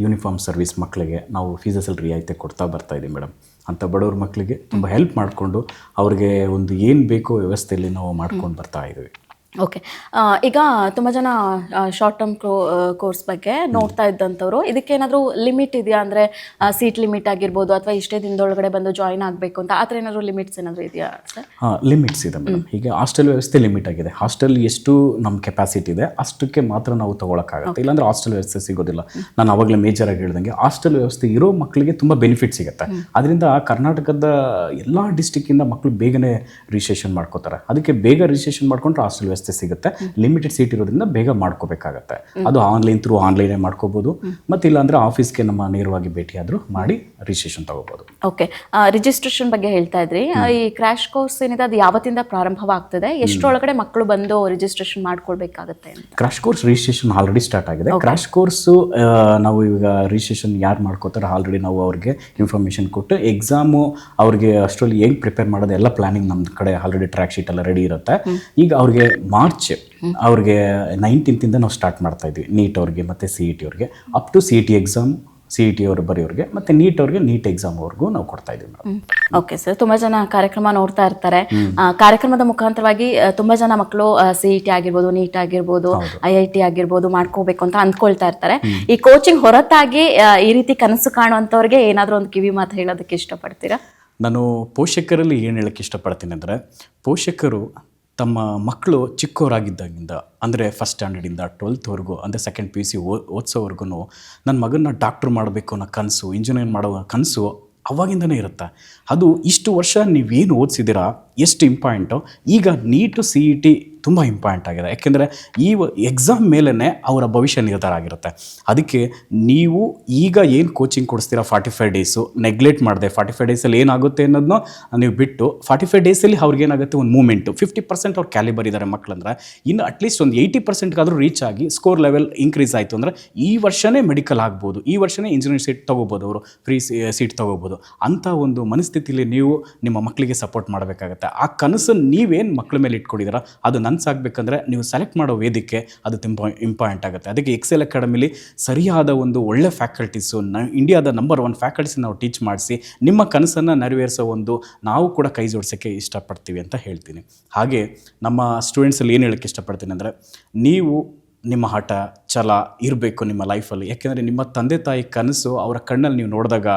ಯೂನಿಫಾರ್ಮ್ ಸರ್ವಿಸ್ ಮಕ್ಕಳಿಗೆ ನಾವು ಫೀಸಸ್ಸಲ್ಲಿ ರಿಯಾಯಿತಿ ಕೊಡ್ತಾ ಬರ್ತಾ ಇದ್ದೀವಿ ಮೇಡಮ್ ಅಂಥ ಬಡವ್ರ ಮಕ್ಕಳಿಗೆ ತುಂಬ ಹೆಲ್ಪ್ ಮಾಡಿಕೊಂಡು ಅವ್ರಿಗೆ ಒಂದು ಏನು ಬೇಕೋ ವ್ಯವಸ್ಥೆಯಲ್ಲಿ ನಾವು ಮಾಡ್ಕೊಂಡು ಬರ್ತಾ ಇದ್ದೀವಿ ಓಕೆ ಈಗ ತುಂಬ ಜನ ಶಾರ್ಟ್ ಟರ್ಮ್ ಕೋರ್ಸ್ ಬಗ್ಗೆ ನೋಡ್ತಾ ಇದ್ದಂಥವ್ರು ಇದಕ್ಕೇನಾದರೂ ಲಿಮಿಟ್ ಇದೆಯಾ? ಅಂದರೆ ಸೀಟ್ ಲಿಮಿಟ್ ಆಗಿರ್ಬೋದು ಅಥವಾ ಇಷ್ಟೇ ದಿನದೊಳಗಡೆ ಬಂದು ಜಾಯಿನ್ ಆಗಬೇಕು ಅಂತ ಆ ಥರ ಏನಾದರೂ ಲಿಮಿಟ್ಸ್ ಏನಾದರೂ ಇದೆಯಾ ಸರ್ ಹಾಂ ಲಿಮಿಟ್ಸ್ ಇದೆ ಮೇಡಮ್ ಹೀಗೆ ಹಾಸ್ಟೆಲ್ ವ್ಯವಸ್ಥೆ ಲಿಮಿಟ್ ಆಗಿದೆ. ಹಾಸ್ಟೆಲ್ ಎಷ್ಟು ನಮ್ಮ ಕೆಪಾಸಿಟಿ ಇದೆ ಅಷ್ಟಕ್ಕೆ ಮಾತ್ರ ನಾವು ತೊಗೊಳಕ್ಕಾಗುತ್ತೆ. ಇಲ್ಲಾಂದರೆ ಹಾಸ್ಟೆಲ್ ವ್ಯವಸ್ಥೆ ಸಿಗೋದಿಲ್ಲ. ನಾನು ಅವಾಗಲೇ ಮೇಜರ್ ಆಗಿ ಹೇಳ್ದಂಗೆ ಹಾಸ್ಟೆಲ್ ವ್ಯವಸ್ಥೆ ಇರೋ ಮಕ್ಕಳಿಗೆ ತುಂಬ ಬೆನಿಫಿಟ್ ಸಿಗುತ್ತೆ. ಅದರಿಂದ ಕರ್ನಾಟಕದ ಎಲ್ಲ ಡಿಸ್ಟಿಕ್ಕಿಂದ ಮಕ್ಕಳು ಬೇಗನೆ ರಿಜಿಸ್ಟ್ರೇಷನ್ ಮಾಡ್ಕೋತಾರೆ. ಅದಕ್ಕೆ ಬೇಗ ರಿಜಿಸ್ಟ್ರೇಷನ್ ಮಾಡ್ಕೊಂಡ್ರೆ ಹಾಸ್ಟೆಲ್ ವ್ಯವಸ್ಥೆ ಸಿಗುತ್ತೆ. ಲಿಮಿಟೆಡ್ ಸೀಟ್ ಇರೋದ್ರಿಂದ ಬೇಗ ಮಾಡ್ಕೋಬೇಕಾಗತ್ತೆ. ಅದು ಆನ್ಲೈನ್ ಥ್ರೂ ಆನ್ಲೈನೇ ಮಾಡ್ಕೋಬೋದು. ಮತ್ತು ಇಲ್ಲಾಂದ್ರೆ ಆಫೀಸ್ಗೆ ನಮ್ಮ ನೇರವಾಗಿ ಭೇಟಿಯಾದರೂ ಮಾಡಿ ರಿಜಿಸ್ಟ್ರೇಷನ್ ತಗೋಬೋದು. ಓಕೆ ರಿಜಿಸ್ಟ್ರೇಷನ್ ಬಗ್ಗೆ ಹೇಳ್ತಾ ಇದ್ರಿ. ಈ ಕ್ರ್ಯಾಶ್ ಕೋರ್ಸ್ ಏನಿದೆ ಅದು ಯಾವತ್ತಿಂದ ಪ್ರಾರಂಭವಾಗ್ತದೆ? ಎಷ್ಟರೊಳಗಡೆ ಮಕ್ಕಳು ಬಂದು registration ಮಾಡ್ಕೊಳ್ಬೇಕಾಗುತ್ತೆ crash course registration already start ಆಗಿದೆ. ಕ್ರಾಶ್ ಕೋರ್ಸು ನಾವು ಈಗ ರಿಜಿಸ್ಟ್ರೇಷನ್ ಯಾರು ಮಾಡ್ಕೋತಾರೆ ಆಲ್ರೆಡಿ ನಾವು ಅವ್ರಿಗೆ ಇನ್ಫಾರ್ಮೇಷನ್ ಕೊಟ್ಟು ಎಕ್ಸಾಮು ಅವ್ರಿಗೆ ಅಷ್ಟರಲ್ಲಿ ಹೆಂಗೆ ಪ್ರಿಪೇರ್ ಮಾಡೋದು ಎಲ್ಲ ಪ್ಲಾನಿಂಗ್ ನಮ್ಮ ಕಡೆ ಆಲ್ರೆಡಿ ಟ್ರ್ಯಾಕ್ ಶೀಟ್ ಎಲ್ಲ ರೆಡಿ ಇರುತ್ತೆ. ಈಗ ಅವ್ರಿಗೆ ಮಾರ್ಚ್ ಅವ್ರಿಗೆ ನೈನ್ಟೀನ್ತಿಂದ ನಾವು ಸ್ಟಾರ್ಟ್ ಮಾಡ್ತಾ ಇದ್ವಿ. ನೀಟ್ ಅವ್ರಿಗೆ ಮತ್ತು ಸಿ ಇ ಟಿ ಅವ್ರಿಗೆ. Up to C E T exam C E T ಅವ್ರು ಬರೆಯೋರಿಗೆ ಮತ್ತು ನೀಟ್ ಅವ್ರಿಗೆ ನೀಟ್ ಎಕ್ಸಾಮ್ವರೆಗೂ ನಾವು ಕೊಡ್ತಾ ಇದ್ದೀವಿ ಮೇಡಮ್. ಓಕೆ ಸರ್ ತುಂಬಾ ಜನ ಕಾರ್ಯಕ್ರಮ ನೋಡ್ತಾ ಇರ್ತಾರೆ. ಕಾರ್ಯಕ್ರಮದ ಮುಖಾಂತರವಾಗಿ ತುಂಬ ತುಂಬಾ ಜನ ಮಕ್ಕಳು ಸಿ ಇ ಟಿ ಆಗಿರ್ಬೋದು ನೀಟ್ ಆಗಿರ್ಬೋದು ಐ ಐ ಟಿ ಆಗಿರ್ಬೋದು ಮಾಡ್ಕೋಬೇಕು ಅಂತ ಅಂದ್ಕೊಳ್ತಾ ಇರ್ತಾರೆ. ಈ ಕೋಚಿಂಗ್ ಹೊರತಾಗಿ ಈ ರೀತಿ ಕನಸು ಕಾಣುವಂಥವ್ರಿಗೆ ಏನಾದರೂ ಒಂದು ಕಿವಿ ಮಾತು ಹೇಳೋದಕ್ಕೆ ಇಷ್ಟಪಡ್ತೀರಾ? ನಾನು ಪೋಷಕರಲ್ಲಿ ಏನು ಹೇಳಕ್ಕೆ ಇಷ್ಟಪಡ್ತೀನಿ ಅಂದರೆ ಪೋಷಕರು ತಮ್ಮ ಮಕ್ಕಳು ಚಿಕ್ಕವರಾಗಿದ್ದಾಗಿಂದ ಅಂದರೆ ಫಸ್ಟ್ ಸ್ಟ್ಯಾಂಡರ್ಡಿಂದ ಟ್ವೆಲ್ತ್ವರೆಗೂ ಅಂದರೆ ಸೆಕೆಂಡ್ ಪಿ ಯು ಸಿ ಓದಿಸೋವರೆಗೂ ನನ್ನ ಮಗನ ಡಾಕ್ಟ್ರ್ ಮಾಡಬೇಕು ಅನ್ನೋ ಕನಸು ಇಂಜಿನಿಯರ್ ಮಾಡೋ ಕನಸು ಅವಾಗಿಂದನೇ ಇರುತ್ತೆ. ಅದು ಇಷ್ಟು ವರ್ಷ ನೀವೇನು ಓದಿಸಿದ್ದೀರಾ, ಎಷ್ಟು ಇಂಪಾರ್ಟೆಂಟು ಈಗ ನೀಟು ಸಿ ಇ ಟಿ ತುಂಬ ಇಂಪಾರ್ಟೆಂಟ್ ಆಗಿದೆ. ಯಾಕೆಂದರೆ ಈ ಎಕ್ಸಾಮ್ ಮೇಲೇ ಅವರ ಭವಿಷ್ಯ ನಿರ್ಧಾರ ಆಗಿರುತ್ತೆ. ಅದಕ್ಕೆ ನೀವು ಈಗ ಏನು ಕೋಚಿಂಗ್ ಕೊಡಿಸ್ತೀರಾ ಫಾರ್ಟಿ ಫೈವ್ ಡೇಸು ನೆಗ್ಲೆಕ್ಟ್ ಮಾಡಿದೆ ಫಾರ್ಟಿ ಫೈವ್ ಡೇಸಲ್ಲಿ ಏನಾಗುತ್ತೆ ಅನ್ನೋದನ್ನ ನೀವು ಬಿಟ್ಟು ಫಾರ್ಟಿ ಫೈವ್ ಡೇಸಲ್ಲಿ ಅವ್ರಿಗೆ ಏನಾಗುತ್ತೆ ಒಂದು ಮೂಮೆಂಟು ಫಿಫ್ಟಿ ಪರ್ಸೆಂಟ್ ಅವ್ರು ಕ್ಯಾಲಿಬರ್ ಇದ್ದಾರೆ ಮಕ್ಕಳಂದ್ರೆ ಇನ್ನು ಅಟ್ಲೀಸ್ಟ್ ಒಂದು ಏಯ್ಟಿ ಪರ್ಸೆಂಟ್ಗಾದರೂ ರೀಚ್ ಆಗಿ ಸ್ಕೋರ್ ಲೆವೆಲ್ ಇನ್ಕ್ರೀಸ್ ಆಯಿತು ಅಂದರೆ, ಈ ವರ್ಷನೇ ಮೆಡಿಕಲ್ ಆಗ್ಬೋದು, ಈ ವರ್ಷನೇ ಇಂಜಿನಿಯರಿಂಗ್ ಸೀಟ್ ತೊಗೋಬೋದು ಅವರು ಫ್ರೀ ಸೀಟ್ ತೊಗೋಬೋದು. ಅಂಥ ಒಂದು ಮನಸ್ಥಿತಿಯಲ್ಲಿ ನೀವು ನಿಮ್ಮ ಮಕ್ಕಳಿಗೆ ಸಪೋರ್ಟ್ ಮಾಡಬೇಕಾಗತ್ತೆ. ಆ ಕನಸನ್ನು ನೀವೇನು ಮಕ್ಕಳ ಮೇಲೆ ಇಟ್ಕೊಂಡಿದ್ದೀರಾ ಅದು ನನ್ಸಾಗಬೇಕಂದ್ರೆ ನೀವು ಸೆಲೆಕ್ಟ್ ಮಾಡೋ ವೇದಿಕೆ ಅದು ತುಂಬ ಇಂಪಾರ್ಟೆಂಟ್ ಆಗುತ್ತೆ. ಅದಕ್ಕೆ ಎಕ್ಸೆಲ್ ಅಕಾಡೆಮಿಲಿ ಸರಿಯಾದ ಒಂದು ಒಳ್ಳೆ ಫ್ಯಾಕಲ್ಟೀಸು ನ ಇಂಡಿಯಾದ ನಂಬರ್ ಒನ್ ಫ್ಯಾಕಲ್ಟೀಸ್ ನಾವು ಟೀಚ್ ಮಾಡಿಸಿ, ನಿಮ್ಮ ಕನಸನ್ನು ನೆರವೇರಿಸೋ ಒಂದು ನಾವು ಕೂಡ ಕೈ ಜೋಡಿಸೋಕ್ಕೆ ಇಷ್ಟಪಡ್ತೀವಿ ಅಂತ ಹೇಳ್ತೀನಿ. ಹಾಗೆ ನಮ್ಮ ಸ್ಟೂಡೆಂಟ್ಸಲ್ಲಿ ಏನು ಹೇಳೋಕ್ಕೆ ಇಷ್ಟಪಡ್ತೀನಿ ಅಂದರೆ, ನೀವು ನಿಮ್ಮ ಹಠ, ಛಲ ಇರಬೇಕು ನಿಮ್ಮ ಲೈಫಲ್ಲಿ ಯಾಕೆಂದರೆ ನಿಮ್ಮ ತಂದೆ ತಾಯಿ ಕನಸು ಅವರ ಕಣ್ಣಲ್ಲಿ ನೀವು ನೋಡಿದಾಗ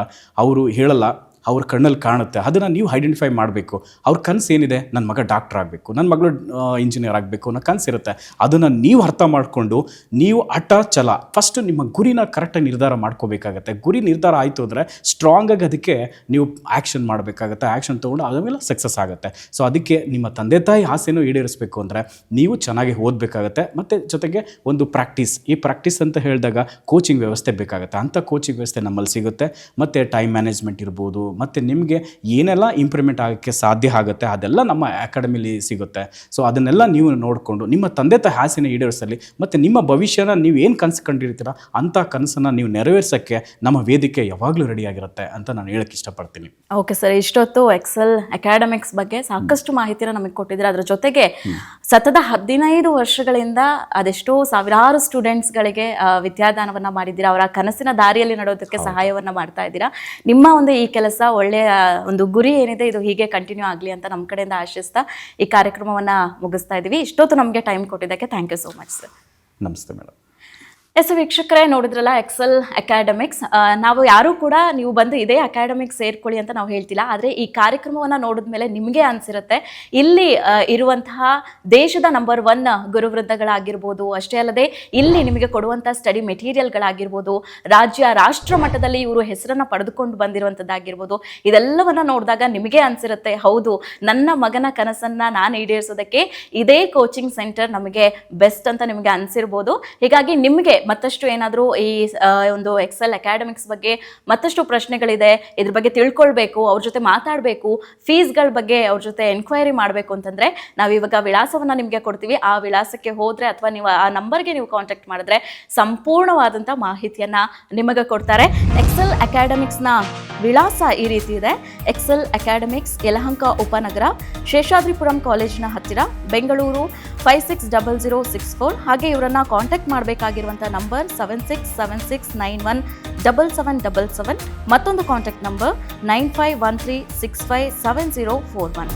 ಅವರು ಹೇಳಲ್ಲ ಅವ್ರ ಕಣ್ಣಲ್ಲಿ ಕಾಣುತ್ತೆ. ಅದನ್ನು ನೀವು ಐಡೆಂಟಿಫೈ ಮಾಡಬೇಕು. ಅವ್ರ ಕನಸು ಏನಿದೆ? ನನ್ನ ಮಗ ಡಾಕ್ಟರ್ ಆಗಬೇಕು. ನನ್ನ ಮಗಳು ಇಂಜಿನಿಯರ್ ಆಗಬೇಕು ಅನ್ನೋ ಕನಸು ಇರುತ್ತೆ. ಅದನ್ನು ನೀವು ಅರ್ಥ ಮಾಡಿಕೊಂಡು ನೀವು ಹಠ ಛಲ ಫಸ್ಟ್ ನಿಮ್ಮ ಗುರಿನ ಕರೆಕ್ಟಾಗಿ ನಿರ್ಧಾರ ಮಾಡ್ಕೋಬೇಕಾಗತ್ತೆ. ಗುರಿ ನಿರ್ಧಾರ ಆಯಿತು ಅಂದರೆ ಸ್ಟ್ರಾಂಗಾಗಿ ಅದಕ್ಕೆ ನೀವು ಆ್ಯಕ್ಷನ್ ಮಾಡಬೇಕಾಗತ್ತೆ. ಆ್ಯಕ್ಷನ್ ತೊಗೊಂಡು ಆಮೇಲೆ ಸಕ್ಸಸ್ ಆಗುತ್ತೆ. ಸೊ ಅದಕ್ಕೆ ನಿಮ್ಮ ತಂದೆ ತಾಯಿ ಆಸೆನೂ ಈಡೇರಿಸಬೇಕು ಅಂದರೆ ನೀವು ಚೆನ್ನಾಗಿ ಓದಬೇಕಾಗತ್ತೆ. ಮತ್ತು ಜೊತೆಗೆ ಒಂದು ಪ್ರಾಕ್ಟೀಸ್ ಈ ಪ್ರಾಕ್ಟೀಸ್ ಅಂತ ಹೇಳಿದಾಗ ಕೋಚಿಂಗ್ ವ್ಯವಸ್ಥೆ ಬೇಕಾಗುತ್ತೆ. ಅಂಥ ಕೋಚಿಂಗ್ ವ್ಯವಸ್ಥೆ ನಮ್ಮಲ್ಲಿ ಸಿಗುತ್ತೆ. ಮತ್ತು ಟೈಮ್ ಮ್ಯಾನೇಜ್ಮೆಂಟ್ ಇರ್ಬೋದು. ಮತ್ತು ನಿಮಗೆ ಏನೆಲ್ಲ ಇಂಪ್ರೂವ್ಮೆಂಟ್ ಆಗೋಕ್ಕೆ ಸಾಧ್ಯ ಆಗುತ್ತೆ ಅದೆಲ್ಲ ನಮ್ಮ ಅಕಾಡೆಮಿಲಿ ಸಿಗುತ್ತೆ. ಸೊ ಅದನ್ನೆಲ್ಲ ನೀವು ನೋಡಿಕೊಂಡು ನಿಮ್ಮ ತಂದೆ ತಾಯಿ ಹಾಸಿನ ಈಡೇರಿಸಲಿ ಮತ್ತು ನಿಮ್ಮ ಭವಿಷ್ಯನ ನೀವು ಏನು ಕನಸು ಕಂಡಿರ್ತೀರ ಅಂಥ ಕನಸನ್ನು ನೀವು ನೆರವೇರಿಸೋಕ್ಕೆ ನಮ್ಮ ವೇದಿಕೆ ಯಾವಾಗಲೂ ರೆಡಿಯಾಗಿರುತ್ತೆ ಅಂತ ನಾನು ಹೇಳಕ್ಕೆ ಇಷ್ಟಪಡ್ತೀನಿ. ಓಕೆ ಸರ್ ಇಷ್ಟೊತ್ತು ಎಕ್ಸೆಲ್ ಅಕಾಡೆಮಿಕ್ಸ್ ಬಗ್ಗೆ ಸಾಕಷ್ಟು ಮಾಹಿತಿನ ನಮಗೆ ಕೊಟ್ಟಿದ್ದೀರಾ. ಅದರ ಜೊತೆಗೆ ಸತತ ಹದಿನೈದು ವರ್ಷಗಳಿಂದ ಅದೆಷ್ಟೋ ಸಾವಿರಾರು ಸ್ಟೂಡೆಂಟ್ಸ್ಗಳಿಗೆ ವಿದ್ಯಾದಾನವನ್ನು ಮಾಡಿದ್ದೀರಾ. ಅವರ ಕನಸಿನ ದಾರಿಯಲ್ಲಿ ನಡೆಯೋದಕ್ಕೆ ಸಹಾಯವನ್ನು ಮಾಡ್ತಾ ಇದ್ದೀರಾ. ನಿಮ್ಮ ಒಂದು ಈ ಕೆಲಸ ಒಳ್ಳೆಯ ಒಂದು ಗುರಿ ಏನಿದೆ ಇದು ಹೀಗೆ ಕಂಟಿನ್ಯೂ ಆಗಲಿ ಅಂತ ನಮ್ಮ ಕಡೆಯಿಂದ ಆಶಿಸ್ತಾ ಈ ಕಾರ್ಯಕ್ರಮವನ್ನ ಮುಗಿಸ್ತಾ ಇದ್ದೀವಿ ಇಷ್ಟೊತ್ತು ನಮಗೆ ಟೈಮ್ ಕೊಟ್ಟಿದ್ದಕ್ಕೆ thank you so much sir ನಮಸ್ತೆ ಮೇಡಮ್. ಎಸ್, ವೀಕ್ಷಕರೇ, ನೋಡಿದ್ರಲ್ಲ ಎಕ್ಸೆಲ್ ಅಕಾಡೆಮಿಕ್ಸ್ ನಾವು ಯಾರೂ ಕೂಡ ನೀವು ಬಂದು ಇದೇ ಅಕಾಡೆಮಿಕ್ಸ್ ಸೇರ್ಕೊಳ್ಳಿ ಅಂತ ನಾವು ಹೇಳ್ತಿಲ್ಲ. ಆದರೆ ಈ ಕಾರ್ಯಕ್ರಮವನ್ನು ನೋಡಿದ ಮೇಲೆ ನಿಮಗೆ ಅನಿಸಿರುತ್ತೆ. ಇಲ್ಲಿ ಇರುವಂತಹ ದೇಶದ ನಂಬರ್ ಒನ್ ಗುರುವೃದ್ಧಗಳಾಗಿರ್ಬೋದು ಅಷ್ಟೇ ಅಲ್ಲದೆ ಇಲ್ಲಿ ನಿಮಗೆ ಕೊಡುವಂಥ ಸ್ಟಡಿ ಮೆಟೀರಿಯಲ್ಗಳಾಗಿರ್ಬೋದು ರಾಜ್ಯ, ರಾಷ್ಟ್ರ ಮಟ್ಟದಲ್ಲಿ ಇವರು ಹೆಸರನ್ನು ಪಡೆದುಕೊಂಡು ಬಂದಿರುವಂಥದ್ದಾಗಿರ್ಬೋದು ಇದೆಲ್ಲವನ್ನು ನೋಡಿದಾಗ ನಿಮಗೆ ಅನಿಸಿರುತ್ತೆ. ಹೌದು, ನನ್ನ ಮಗನ ಕನಸನ್ನು ನಾನು ಈಡೇರಿಸೋದಕ್ಕೆ ಇದೇ ಕೋಚಿಂಗ್ ಸೆಂಟರ್ ನಮಗೆ ಬೆಸ್ಟ್ ಅಂತ ನಿಮಗೆ ಅನಿಸಿರ್ಬೋದು. ಹೀಗಾಗಿ ನಿಮಗೆ ಮತ್ತಷ್ಟು ಏನಾದರೂ ಈ ಒಂದು ಎಕ್ಸೆಲ್ ಅಕಾಡೆಮಿಕ್ಸ್ ಬಗ್ಗೆ ಮತ್ತಷ್ಟು ಪ್ರಶ್ನೆಗಳಿದೆ, ಇದ್ರ ಬಗ್ಗೆ ತಿಳ್ಕೊಳ್ಬೇಕು, ಅವ್ರ ಜೊತೆ ಮಾತಾಡಬೇಕು ಫೀಸ್ಗಳ ಬಗ್ಗೆ ಅವ್ರ ಜೊತೆ ಎನ್ಕ್ವೈರಿ ಮಾಡಬೇಕು ಅಂತಂದರೆ ನಾವು ಇವಾಗ ವಿಳಾಸವನ್ನು ನಿಮಗೆ ಕೊಡ್ತೀವಿ. ಆ ವಿಳಾಸಕ್ಕೆ ಹೋದರೆ ಅಥವಾ ನೀವು ಆ ನಂಬರ್ಗೆ ನೀವು ಕಾಂಟ್ಯಾಕ್ಟ್ ಮಾಡಿದ್ರೆ ಸಂಪೂರ್ಣವಾದಂಥ ಮಾಹಿತಿಯನ್ನು ನಿಮಗೆ ಕೊಡ್ತಾರೆ. ಎಕ್ಸೆಲ್ ಅಕಾಡೆಮಿಕ್ಸ್ನ ವಿಳಾಸ ಈ ರೀತಿ ಇದೆ. ಎಕ್ಸೆಲ್ ಅಕಾಡೆಮಿಕ್ಸ್ ಯಲಹಂಕ ಉಪನಗರ, ಶೇಷಾದ್ರಿಪುರಂ ಕಾಲೇಜಿನ ಹತ್ತಿರ, Bengaluru five six double zero six four ಹಾಗೆ ಇವರನ್ನು contact ಮಾಡಬೇಕಾಗಿರುವಂಥ number seven six seven six nine one double seven double seven. ಮತ್ತೊಂದು contact number nine five one three six five seven zero four one